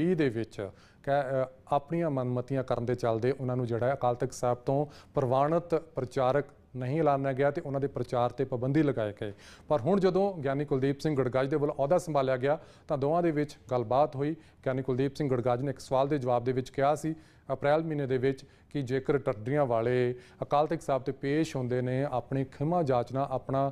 2020 ਦੇ ਵਿੱਚ ਕਹਿ- ਆਪਣੀਆਂ ਮਨਮਤੀਆਂ ਕਰਨ ਦੇ ਚੱਲਦੇ ਉਹਨਾਂ ਨੂੰ ਜਿਹੜਾ ਅਕਾਲ ਤਖਤ ਸਾਹਿਬ ਤੋਂ ਪ੍ਰਵਾਨਿਤ ਪ੍ਰਚਾਰਕ ਨਹੀਂ ਐਲਾਨਿਆ ਗਿਆ ਤੇ ਉਹਨਾਂ ਦੇ ਪ੍ਰਚਾਰ ਤੇ ਪਾਬੰਦੀ ਲਗਾਏ ਗਏ। ਪਰ ਹੁਣ ਜਦੋਂ ਗਿਆਨੀ ਕੁਲਦੀਪ ਸਿੰਘ ਗੜਗਾਜ ਦੇ ਵੱਲੋਂ ਅਹੁਦਾ ਸੰਭਾਲਿਆ ਗਿਆ ਤਾਂ ਦੋਵਾਂ ਦੇ ਵਿੱਚ ਗੱਲਬਾਤ ਹੋਈ। ਗਿਆਨੀ ਕੁਲਦੀਪ ਸਿੰਘ ਗੜਗਾਜ ਨੇ ਇੱਕ ਸਵਾਲ ਦੇ ਜਵਾਬ ਦੇ ਵਿੱਚ ਕਿਹਾ ਸੀ, ਅਪ੍ਰੈਲ ਮਹੀਨੇ ਦੇ ਵਿੱਚ ਕਿ ਜੇਕਰ ਟੱਡੀਆਂ ਵਾਲੇ ਅਕਾਲ ਤਖਤ ਸਾਹਿਬ ਤੇ ਪੇਸ਼ ਹੁੰਦੇ ਨੇ, ਆਪਣੀ ਖਿਮਾ ਜਾਚਨਾ ਆਪਣਾ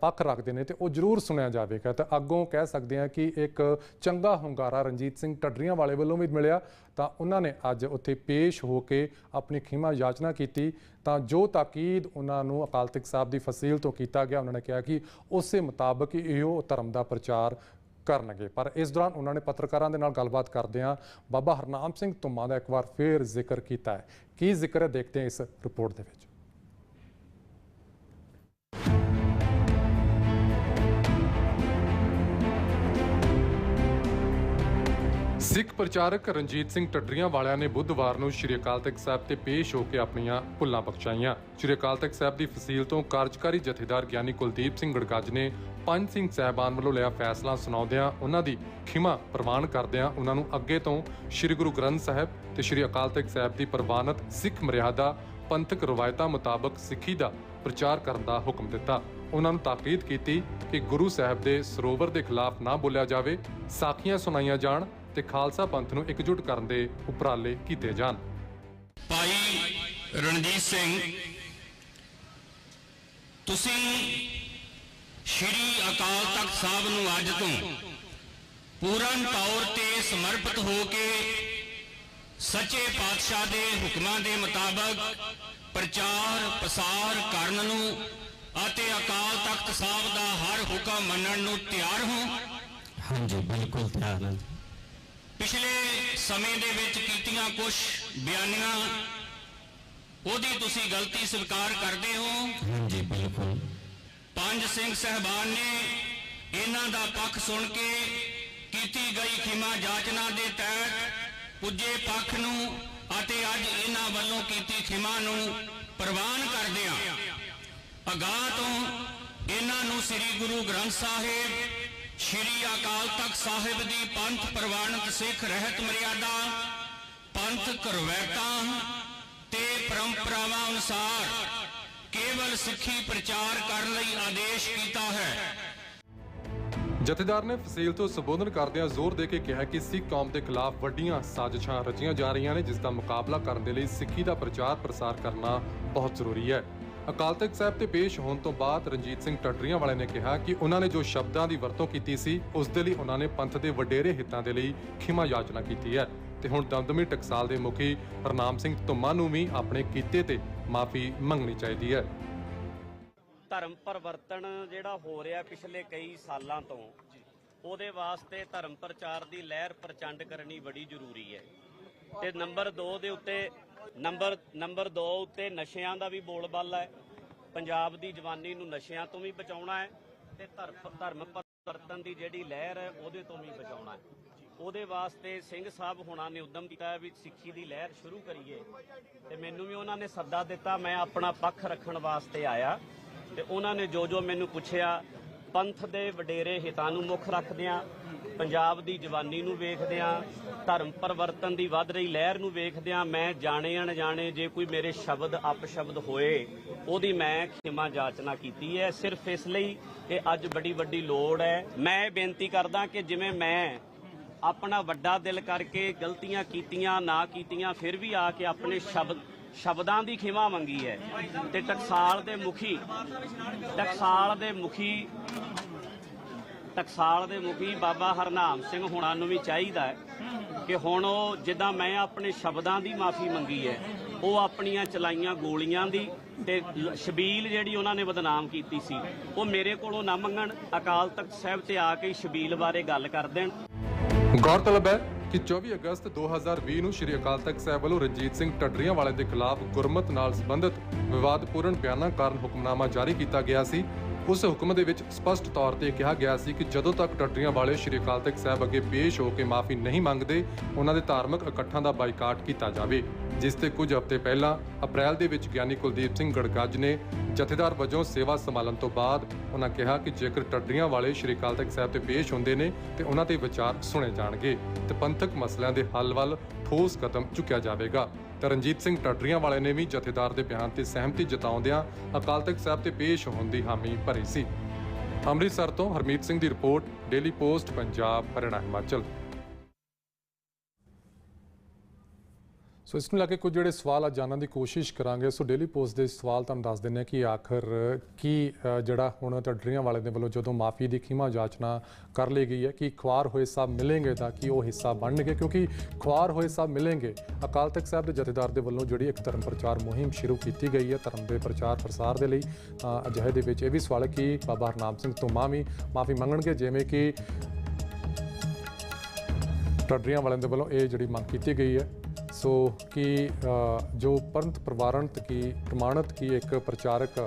ਪੱਖ ਰੱਖਦੇ ਨੇ ਤੇ ਉਹ ਜ਼ਰੂਰ ਸੁਣਿਆ ਜਾਵੇਗਾ। ਤਾਂ ਅੱਗੋਂ ਕਹਿ ਸਕਦੇ ਹਾਂ ਕਿ ਇੱਕ ਚੰਗਾ ਹੁੰਗਾਰਾ ਰਣਜੀਤ ਸਿੰਘ ਟੱਡਰੀਆਂ ਵਾਲੇ ਵੱਲੋਂ ਵੀ ਮਿਲਿਆ। ਤਾਂ ਉਹਨਾਂ ਨੇ ਅੱਜ ਉੱਥੇ ਪੇਸ਼ ਹੋ ਕੇ ਆਪਣੀ ਖਿਮਾ ਯਾਚਨਾ ਕੀਤੀ। ਤਾਂ ਜੋ ਤਾਕੀਦ ਉਹਨਾਂ ਨੂੰ ਅਕਾਲ ਤਖਤ ਸਾਹਿਬ ਦੀ ਫਸੀਲ ਤੋਂ ਕੀਤਾ ਗਿਆ, ਉਹਨਾਂ ਨੇ ਕਿਹਾ ਕਿ ਉਸੇ ਮੁਤਾਬਕ ਹੀ ਇਹੋ ਧਰਮ ਦਾ ਪ੍ਰਚਾਰ ਕਰਨਗੇ। ਪਰ ਇਸ ਦੌਰਾਨ ਉਹਨਾਂ ਨੇ ਪੱਤਰਕਾਰਾਂ ਦੇ ਨਾਲ ਗੱਲਬਾਤ ਕਰਦਿਆਂ ਬਾਬਾ ਹਰਨਾਮ ਸਿੰਘ ਧੁੰਮਾ ਦਾ ਇੱਕ ਵਾਰ ਫੇਰ ਜ਼ਿਕਰ ਕੀਤਾ ਹੈ। ਕੀ ਜ਼ਿਕਰ ਹੈ ਦੇਖਦੇ ਹਾਂ ਇਸ ਰਿਪੋਰਟ ਦੇ ਵਿੱਚ। ਸਿੱਖ ਪ੍ਰਚਾਰਕ ਰਣਜੀਤ ਸਿੰਘ ਟੱਡਰੀਆਂ ਵਾਲਿਆਂ ਨੇ ਬੁੱਧਵਾਰ ਨੂੰ ਸ਼੍ਰੀ ਅਕਾਲ ਤਖਤ ਸਾਹਿਬ ਤੇ ਪੇਸ਼ ਹੋ ਕੇ ਆਪਣੀਆਂ ਭੁੱਲਾਂ ਬਖਸ਼ਾਈਆਂ। ਸ਼੍ਰੀ ਅਕਾਲ ਤਖਤ ਸਾਹਿਬ ਦੀ ਫਸੀਲ ਤੋਂ ਕਾਰਜਕਾਰੀ ਜਥੇਦਾਰ ਗਿਆਨੀ ਕੁਲਦੀਪ ਸਿੰਘ ਗੜਗੱਜ ਨੇ ਪੰਜ ਸਿੰਘ ਸਾਹਿਬਾਨ ਵੱਲੋਂ ਲਿਆ ਫੈਸਲਾ ਸੁਣਾਉਂਦਿਆਂ ਉਹਨਾਂ ਦੀ ਖਿਮਾ ਪ੍ਰਵਾਨ ਕਰਦਿਆਂ ਉਹਨਾਂ ਨੂੰ ਅੱਗੇ ਤੋਂ ਸ਼੍ਰੀ ਗੁਰੂ ਗ੍ਰੰਥ ਸਾਹਿਬ ਤੇ ਸ਼੍ਰੀ ਅਕਾਲ ਤਖਤ ਸਾਹਿਬ ਦੀ ਪ੍ਰਵਾਨਤ ਸਿੱਖ ਮਰਿਆਦਾ ਪੰਥਕ ਰਵਾਇਤਾਂ ਮੁਤਾਬਕ ਸਿੱਖੀ ਦਾ ਪ੍ਰਚਾਰ ਕਰਨ ਦਾ ਹੁਕਮ ਦਿੱਤਾ। ਉਹਨਾਂ ਨੂੰ ਤਾਕੀਦ ਕੀਤੀ ਕਿ ਗੁਰੂ ਸਾਹਿਬ ਦੇ ਸਰੋਵਰ ਦੇ ਖਿਲਾਫ ਨਾ ਬੋਲਿਆ ਜਾਵੇ, ਸਾਖੀਆਂ ਸੁਣਾਈਆਂ ਜਾਣ ਤੇ ਖਾਲਸਾ ਪੰਥ ਨੂੰ ਇਕਜੁੱਟ ਕਰਨ ਦੇ ਉਪਰਾਲੇ ਕੀਤੇ ਜਾਣ ਭਾਈ ਰਣਜੀਤ ਸਿੰਘ ਤੁਸੀਂ ਸ਼੍ਰੀ ਅਕਾਲ ਤਖਤ ਸਾਹਿਬ ਨੂੰ ਅੱਜ ਤੋਂ ਪੂਰਨ ਤੌਰ ਤੇ ਸਮਰਪਿਤ ਹੋ ਕੇ ਸੱਚੇ ਪਾਤਸ਼ਾਹ ਦੇ ਹੁਕਮਾਂ ਦੇ ਮੁਤਾਬਕ ਪ੍ਰਚਾਰ ਪ੍ਰਸਾਰ ਕਰਨ ਨੂੰ ਅਤੇ ਅਕਾਲ ਤਖਤ ਸਾਹਿਬ ਦਾ ਹਰ ਹੁਕਮ ਮੰਨਣ ਨੂੰ ਤਿਆਰ ਹੋ ਹਾਂਜੀ ਬਿਲਕੁਲ ਤਿਆਰ ਹਾਂ। ਪਿਛਲੇ ਸਮੇਂ ਦੇ ਵਿੱਚ ਕੀਤੀਆਂ ਕੁਝ ਬਿਆਨੀਆਂ ਉਹਦੀ ਤੁਸੀਂ ਗਲਤੀ ਸਵੀਕਾਰ ਕਰਦੇ ਹੋ। ਹਾਂਜੀ ਬਿਲਕੁਲ। ਪੰਜ ਸਿੰਘ ਸਹਿਬਾਨ ਨੇ ਇਹਨਾਂ ਦਾ ਪੱਖ ਸੁਣ ਕੇ ਕੀਤੀ ਗਈ ਖਿਮਾ ਜਾਚਨਾ ਦੇ ਤਹਿਤ ਪੁੱਜੇ ਪੱਖ ਨੂੰ ਅਤੇ ਅੱਜ ਇਹਨਾਂ ਵੱਲੋਂ ਕੀਤੀ ਖਿਮਾ ਨੂੰ ਪ੍ਰਵਾਨ ਕਰਦਿਆਂ ਅਗਾਹ ਤੋਂ ਇਹਨਾਂ ਨੂੰ ਸ੍ਰੀ ਗੁਰੂ ਗ੍ਰੰਥ ਸਾਹਿਬ ਸ੍ਰੀ ਅਕਾਲ ਤਖਤ ਸਾਹਿਬ ਦੀ ਪੰਥ ਪ੍ਰਵਾਨਿਤ ਸਿੱਖ ਰਹਿਤ ਮਰਿਆਦਾ, ਪੰਥ ਰਵਾਇਤਾਂ ਤੇ ਪਰੰਪਰਾਵਾਂ ਅਨੁਸਾਰ ਕੇਵਲ ਸਿੱਖੀ ਪ੍ਰਚਾਰ ਕਰਨ ਲਈ ਆਦੇਸ਼ ਕੀਤਾ ਹੈ। ਜਥੇਦਾਰ ਨੇ ਫਸੀਲ ਤੋਂ ਸੰਬੋਧਨ ਕਰਦਿਆਂ ਜ਼ੋਰ ਦੇ ਕੇ ਕਿਹਾ ਕਿ ਸਿੱਖ ਕੌਮ ਦੇ ਖਿਲਾਫ ਵੱਡੀਆਂ ਸਾਜ਼ਿਸ਼ਾਂ ਰਚੀਆਂ ਜਾ ਰਹੀਆਂ ਨੇ, ਜਿਸ ਦਾ ਮੁਕਾਬਲਾ ਕਰਨ ਦੇ ਲਈ ਸਿੱਖੀ ਦਾ ਪ੍ਰਚਾਰ ਪ੍ਰਸਾਰ ਕਰਨਾ ਬਹੁਤ ਜ਼ਰੂਰੀ ਹੈ। ਅਕਾਲ ਤਖਤ ਸਾਹਿਬ ਤੇ ਪੇਸ਼ ਹੋਣ ਤੋਂ ਬਾਅਦ ਰਣਜੀਤ ਸਿੰਘ ਟੱਡਰੀਆਂ ਵਾਲੇ ਨੇ ਕਿਹਾ ਕਿ ਉਹਨਾਂ ਨੇ ਜੋ ਸ਼ਬਦਾਂ ਦੀ ਵਰਤੋਂ ਕੀਤੀ ਸੀ, ਉਸ ਦੇ ਲਈ ਉਹਨਾਂ ਨੇ ਪੰਥ ਦੇ ਵਡੇਰੇ ਹਿੱਤਾਂ ਦੇ ਲਈ ਖਿਮਾ ਯਾਚਨਾ ਕੀਤੀ ਹੈ। ਤੇ ਹੁਣ ਦਮਦਮੀ ਟਕਸਾਲ ਦੇ ਮੁਖੀ ਹਰਨਾਮ ਸਿੰਘ ਧੁੰਮਾ ਨੂੰ ਵੀ ਆਪਣੇ ਕੀਤੇ ਤੇ ਮਾਫੀ ਮੰਗਣੀ ਚਾਹੀਦੀ ਹੈ। ਧਰਮ ਪਰਿਵਰਤਨ ਜਿਹੜਾ ਹੋ ਰਿਹਾ ਪਿਛਲੇ ਕਈ ਸਾਲਾਂ ਤੋਂ, ਉਹਦੇ ਵਾਸਤੇ ਧਰਮ ਪ੍ਰਚਾਰ ਦੀ ਲਹਿਰ ਪ੍ਰਚੰਡ ਕਰਨੀ ਬੜੀ ਜ਼ਰੂਰੀ ਹੈ। ਤੇ ਨੰਬਰ 2 ਦੇ ਉੱਤੇ ਨੰਬਰ ਨੰਬਰ 2 ਉੱਤੇ ਨਸ਼ਿਆਂ ਦਾ ਵੀ ਬੋਲਬਾਲਾ ਹੈ। ਪੰਜਾਬ ਦੀ ਜਵਾਨੀ ਨੂੰ ਨਸ਼ਿਆਂ ਤੋਂ ਵੀ ਬਚਾਉਣਾ ਹੈ ਤੇ ਧਰਮ ਧਰਮ ਪਰਿਵਰਤਨ ਦੀ ਜਿਹੜੀ ਲਹਿਰ ਹੈ, ਉਹਦੇ ਤੋਂ ਵੀ ਬਚਾਉਣਾ ਹੈ। ਉਹਦੇ ਵਾਸਤੇ ਸਿੰਘ ਸਾਹਿਬ ਹੁਣਾਂ ਨੇ ਉਦਮ ਕੀਤਾ ਵੀ ਸਿੱਖੀ ਦੀ ਲਹਿਰ ਸ਼ੁਰੂ ਕਰੀਏ। ਤੇ ਮੈਨੂੰ ਵੀ ਉਹਨਾਂ ਨੇ ਸੱਦਾ ਦਿੱਤਾ, ਮੈਂ ਆਪਣਾ ਪੱਖ ਰੱਖਣ ਵਾਸਤੇ ਆਇਆ। ਤੇ ਉਹਨਾਂ ਨੇ ਜੋ ਜੋ ਮੈਨੂੰ ਪੁੱਛਿਆ, ਪੰਥ ਦੇ ਵਡੇਰੇ ਹਿੱਤਾਂ ਨੂੰ ਮੁੱਖ ਰੱਖਦਿਆਂ ਪੰਜਾਬ ਦੀ ਜਵਾਨੀ ਨੂੰ ਵੇਖਦਿਆਂ ਧਰਮ ਪਰਿਵਰਤਨ ਦੀ ਵੱਧ ਰਹੀ ਲਹਿਰ ਨੂੰ ਵੇਖਦਿਆਂ ਮੈਂ ਜਾਣੇ ਅਣਜਾਣੇ ਜੇ ਕੋਈ ਮੇਰੇ ਸ਼ਬਦ ਅਪਸ਼ਬਦ ਹੋਏ, ਉਹਦੀ ਮੈਂ ਖਿਮਾ ਜਾਚਨਾ ਕੀਤੀ ਹੈ। ਸਿਰਫ ਇਸ ਲਈ ਕਿ ਅੱਜ ਬੜੀ ਵੱਡੀ ਲੋੜ ਹੈ। ਮੈਂ ਇਹ ਬੇਨਤੀ ਕਰਦਾ ਕਿ ਜਿਵੇਂ ਮੈਂ ਆਪਣਾ ਵੱਡਾ ਦਿਲ ਕਰਕੇ ਗਲਤੀਆਂ ਕੀਤੀਆਂ, ਨਾ ਕੀਤੀਆਂ, ਫਿਰ ਵੀ ਆ ਕੇ ਆਪਣੇ ਸ਼ਬਦ, ਸ਼ਬਦਾਂ ਦੀ ਖਿਮਾ ਮੰਗੀ ਹੈ। ਤੇ ਟਕਸਾਲ ਦੇ ਮੁਖੀ, ਟਕਸਾਲ ਦੇ ਮੁਖੀ ਟਕਸਾਲ ਦੇ ਮੁਖੀ ਬਾਬਾ ਹਰਨਾਮ ਸਿੰਘ ਹੁਣਾਂ ਨੂੰ ਵੀ ਚਾਹੀਦਾ ਹੈ ਕਿ ਹੁਣ ਉਹ ਜਿੱਦਾਂ ਮੈਂ ਆਪਣੇ ਸ਼ਬਦਾਂ ਦੀ ਮਾਫੀ ਮੰਗੀ ਹੈ, ਉਹ ਆਪਣੀਆਂ ਚਲਾਈਆਂ ਗੋਲੀਆਂ ਦੀ ਤੇ ਸ਼ਬੀਲ ਜਿਹੜੀ ਉਹਨਾਂ ਨੇ ਬਦਨਾਮ ਕੀਤੀ ਸੀ, ਉਹ ਮੇਰੇ ਕੋਲੋਂ ਨਾ ਮੰਗਣ। ਅਕਾਲ ਤਖਤ ਸਾਹਿਬ ਤੇ ਆ ਕੇ ਸ਼ਬੀਲ ਬਾਰੇ ਗੱਲ ਕਰ ਦੇਣ। ਗੌਰਤਲਬ ਹੈ ਕਿ 24 ਅਗਸਤ 2020 ਨੂੰ ਸ਼੍ਰੀ ਅਕਾਲ ਤਖਤ ਸਾਹਿਬ ਵੱਲੋਂ ਰਣਜੀਤ ਸਿੰਘ ਟੱਡਰੀਆਂ ਵਾਲੇ ਦੇ ਖਿਲਾਫ ਗੁਰਮਤ ਨਾਲ ਸੰਬੰਧਿਤ ਵਿਵਾਦਪੂਰਨ ਬਿਆਨਾਂ ਕਾਰਨ ਹੁਕਮਨਾਮਾ ਜਾਰੀ ਕੀਤਾ ਗਿਆ ਸੀ। ਉਸ ਹੁਕਮ ਦੇ ਵਿੱਚ ਸਪਸ਼ਟ ਤੌਰ ਤੇ ਕਿਹਾ ਗਿਆ ਸੀ ਕਿ ਜਦੋਂ ਤੱਕ ਟੱਟਰੀਆਂ ਵਾਲੇ ਸ਼੍ਰੀ ਅਕਾਲ ਤਖਤ ਸਾਹਿਬ ਅੱਗੇ ਪੇਸ਼ ਹੋ ਕੇ ਮਾਫੀ ਨਹੀਂ ਮੰਗਦੇ, ਉਹਨਾਂ ਦੇ ਧਾਰਮਿਕ ਇਕੱਠਾਂ ਦਾ ਬਾਈਕਾਟ ਕੀਤਾ ਜਾਵੇ, ਜਿਸ ਤੇ ਕੁਝ ਹਫ਼ਤੇ ਪਹਿਲਾਂ ਅਪ੍ਰੈਲ ਦੇ ਵਿੱਚ ਗਿਆਨੀ ਕੁਲਦੀਪ ਸਿੰਘ ਗੜਗੱਜ ਨੇ ਜਥੇਦਾਰ ਵਜੋਂ ਸੇਵਾ ਸੰਭਾਲਣ ਤੋਂ ਬਾਅਦ ਉਹਨਾਂ ਕਿਹਾ ਕਿ ਜੇਕਰ ਟੱਟਰੀਆਂ ਵਾਲੇ ਸ਼੍ਰੀ ਅਕਾਲ ਤਖਤ ਸਾਹਿਬ ਤੇ ਪੇਸ਼ ਹੁੰਦੇ ਨੇ, ਤੇ ਉਹਨਾਂ ਦੇ ਵਿਚਾਰ ਸੁਣੇ ਜਾਣਗੇ ਤੇ ਪੰਥਕ ਮਸਲਿਆਂ ਦੇ ਹੱਲ ਵੱਲ ਠੋਸ ਕਦਮ ਚੁੱਕਿਆ ਜਾਵੇਗਾ। ਤਾਂ ਰਣਜੀਤ ਸਿੰਘ ਟੱਡਰੀਆਂ ਵਾਲੇ ਨੇ ਵੀ ਜਥੇਦਾਰ ਦੇ ਬਿਆਨ ਤੇ ਸਹਿਮਤੀ ਜਤਾਉਂਦਿਆਂ ਅਕਾਲ ਤਖਤ ਸਾਹਿਬ ਤੇ ਪੇਸ਼ ਹੋਣ ਦੀ ਹਾਮੀ ਭਰੀ ਸੀ। ਅੰਮ੍ਰਿਤਸਰ ਤੋਂ ਹਰਮੀਤ ਸਿੰਘ ਦੀ report, daily post, Punjab, Haryana, Himachal. So ਇਸ ਨੂੰ ਲੈ ਕੇ ਕੁਝ ਜਿਹੜੇ ਸਵਾਲ ਆ ਜਾਣਨ ਦੀ ਕੋਸ਼ਿਸ਼ ਕਰਾਂਗੇ। ਸੋ ਡੇਲੀ ਪੋਸਟ ਦੇ ਸਵਾਲ ਤੁਹਾਨੂੰ ਦੱਸ ਦਿੰਦੇ ਹਾਂ ਕਿ ਆਖਰ ਕੀ ਜਿਹੜਾ ਹੁਣ ਟੱਡਰੀਆਂ ਵਾਲੇ ਦੇ ਵੱਲੋਂ ਜਦੋਂ ਮਾਫੀ ਦੀ ਖੀਮਾ ਜਾਚਨਾ ਕਰ ਲਈ ਗਈ ਹੈ, ਕਿ ਖੁਆਰ ਹੋਏ ਸਾਹਿਬ ਮਿਲਣਗੇ ਤਾਂ ਕਿ ਉਹ ਹਿੱਸਾ ਬਣਨਗੇ? ਕਿਉਂਕਿ ਖੁਆਰ ਹੋਏ ਸਾਹਿਬ ਮਿਲਣਗੇ। ਅਕਾਲ ਤਖਤ ਸਾਹਿਬ ਦੇ ਜਥੇਦਾਰ ਦੇ ਵੱਲੋਂ ਜਿਹੜੀ ਇੱਕ ਧਰਮ ਪ੍ਰਚਾਰ ਮੁਹਿੰਮ ਸ਼ੁਰੂ ਕੀਤੀ ਗਈ ਹੈ ਧਰਮ ਦੇ ਪ੍ਰਚਾਰ ਪ੍ਰਸਾਰ ਦੇ ਲਈ। ਤਾਂ ਅਜਿਹੇ ਦੇ ਵਿੱਚ ਇਹ ਵੀ ਸਵਾਲ ਹੈ ਕਿ ਬਾਬਾ ਹਰਨਾਮ ਸਿੰਘ ਧੁੰਮਾ ਵੀ ਮਾਫੀ ਮੰਗਣਗੇ, ਜਿਵੇਂ ਕਿ ਟੱਡਰੀਆਂ ਵਾਲਿਆਂ ਦੇ ਵੱਲੋਂ ਇਹ ਜਿਹੜੀ ਮੰਗ ਕੀਤੀ ਗਈ ਹੈ। ਸੋ ਕਿ ਜੋ ਪੰਥ ਪ੍ਰਵਾਰਣਤ ਕੀ ਪ੍ਰਮਾਣਿਤ ਕੀ ਇੱਕ ਪ੍ਰਚਾਰਕ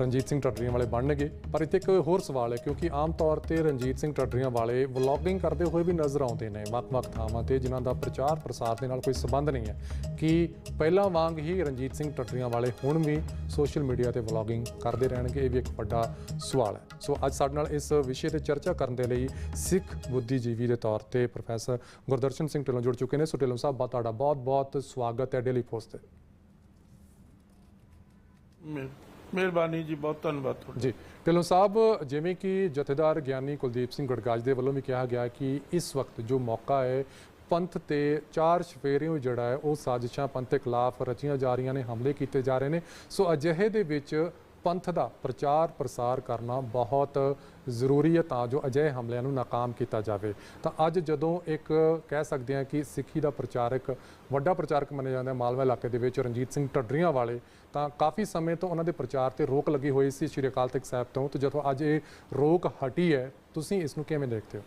ਰਣਜੀਤ ਸਿੰਘ ਟੱਟਰੀਆਂ ਵਾਲੇ ਬਣਨਗੇ। ਪਰ ਇੱਥੇ ਇੱਕ ਹੋਰ ਸਵਾਲ ਹੈ, ਕਿਉਂਕਿ ਆਮ ਤੌਰ ਤੇ ਰਣਜੀਤ ਸਿੰਘ ਟੱਟਰੀਆਂ ਵਾਲੇ ਵਲੌਗਿੰਗ ਕਰਦੇ ਹੋਏ ਵੀ ਨਜ਼ਰ ਆਉਂਦੇ ਨੇ ਵੱਖ-ਵੱਖ ਥਾਵਾਂ ਤੇ, ਜਿਨ੍ਹਾਂ ਦਾ ਪ੍ਰਚਾਰ ਪ੍ਰਸਾਰ ਦੇ ਨਾਲ ਕੋਈ ਸਬੰਧ ਨਹੀਂ ਹੈ। ਕਿ ਪਹਿਲਾਂ ਵਾਂਗ ਹੀ ਰਣਜੀਤ ਸਿੰਘ ਟੱਟਰੀਆਂ ਵਾਲੇ ਹੁਣ ਵੀ ਸੋਸ਼ਲ ਮੀਡੀਆ ਤੇ ਵਲੌਗਿੰਗ ਕਰਦੇ ਰਹਿਣਗੇ? ਇਹ ਵੀ ਇੱਕ ਵੱਡਾ ਸਵਾਲ ਹੈ। ਸੋ ਅੱਜ ਸਾਡੇ ਨਾਲ ਇਸ ਵਿਸ਼ੇ ਤੇ ਚਰਚਾ ਕਰਨ ਦੇ ਲਈ ਸਿੱਖ ਬੁੱਧੀਜੀਵੀ ਦੇ ਤੌਰ ਤੇ ਪ੍ਰੋਫੈਸਰ ਗੁਰਦਰਸ਼ਨ ਸਿੰਘ ਢਿੱਲੋਂ ਜੁੜ ਚੁੱਕੇ ਨੇ। ਸੋ ਢਿੱਲੋਂ ਸਾਹਿਬ, ਬਹੁਤ ਤੁਹਾਡਾ ਬਹੁਤ-ਬਹੁਤ ਸਵਾਗਤ ਹੈ ਡੇਲੀ ਪੋਸਟ ਤੇ। ਮਿਹਰ- ਮਿਹਰਬਾਨੀ ਜੀ, ਬਹੁਤ ਧੰਨਵਾਦ ਤੁਹਾਡਾ। ਜੀ, ਢਿੱਲੋਂ ਸਾਹਿਬ, ਜਿਵੇਂ ਕਿ ਜਥੇਦਾਰ ਗਿਆਨੀ ਕੁਲਦੀਪ ਸਿੰਘ ਗੜਗਾਜ ਦੇ ਵੱਲੋਂ ਵੀ ਕਿਹਾ ਗਿਆ ਕਿ ਇਸ ਵਕਤ ਜੋ ਮੌਕਾ ਹੈ, ਪੰਥ ਤੇ ਚਾਰ ਸਫੇਰਿਓ ਜਿਹੜਾ ਹੈ, ਉਹ ਸਾਜ਼ਿਸ਼ਾਂ, ਪੰਥ ਦੇ ਖਿਲਾਫ ਰਚੀਆਂ ਜਾ ਰਹੀਆਂ ਨੇ, ਹਮਲੇ ਕੀਤੇ ਜਾ ਰਹੇ ਨੇ। ਸੋ ਅਜਿਹੇ ਦੇ ਵਿੱਚ ਪੰਥ ਦਾ ਪ੍ਰਚਾਰ ਪ੍ਰਸਾਰ ਕਰਨਾ ਬਹੁਤ ਜ਼ਰੂਰੀ ਹੈ ਤਾਂ ਜੋ ਅਜਿਹੇ ਹਮਲਿਆਂ ਨੂੰ ਨਾਕਾਮ ਕੀਤਾ ਜਾਵੇ। ਤਾਂ ਅੱਜ ਜਦੋਂ ਇੱਕ ਕਹਿ ਸਕਦੇ ਹਾਂ ਕਿ ਸਿੱਖੀ ਦਾ ਪ੍ਰਚਾਰਕ, ਵੱਡਾ ਪ੍ਰਚਾਰਕ ਮੰਨਿਆ ਜਾਂਦਾ ਮਾਲਵਾ ਇਲਾਕੇ ਦੇ ਵਿੱਚ, ਰਣਜੀਤ ਸਿੰਘ ਢੱਡਰੀਆਂ ਵਾਲੇ, ਤਾਂ ਕਾਫੀ ਸਮੇਂ ਤੋਂ ਉਹਨਾਂ ਦੇ ਪ੍ਰਚਾਰ ਤੇ ਰੋਕ ਲੱਗੀ ਹੋਈ ਸੀ ਸ਼੍ਰੀ ਅਕਾਲ ਤਖਤ ਸਾਹਿਬ ਤੋਂ। ਤੇ ਜਦੋਂ ਅੱਜ ਇਹ ਰੋਕ ਹਟੀ ਹੈ, ਤੁਸੀਂ ਇਸ ਨੂੰ ਕਿਵੇਂ ਦੇਖਦੇ ਹੋ?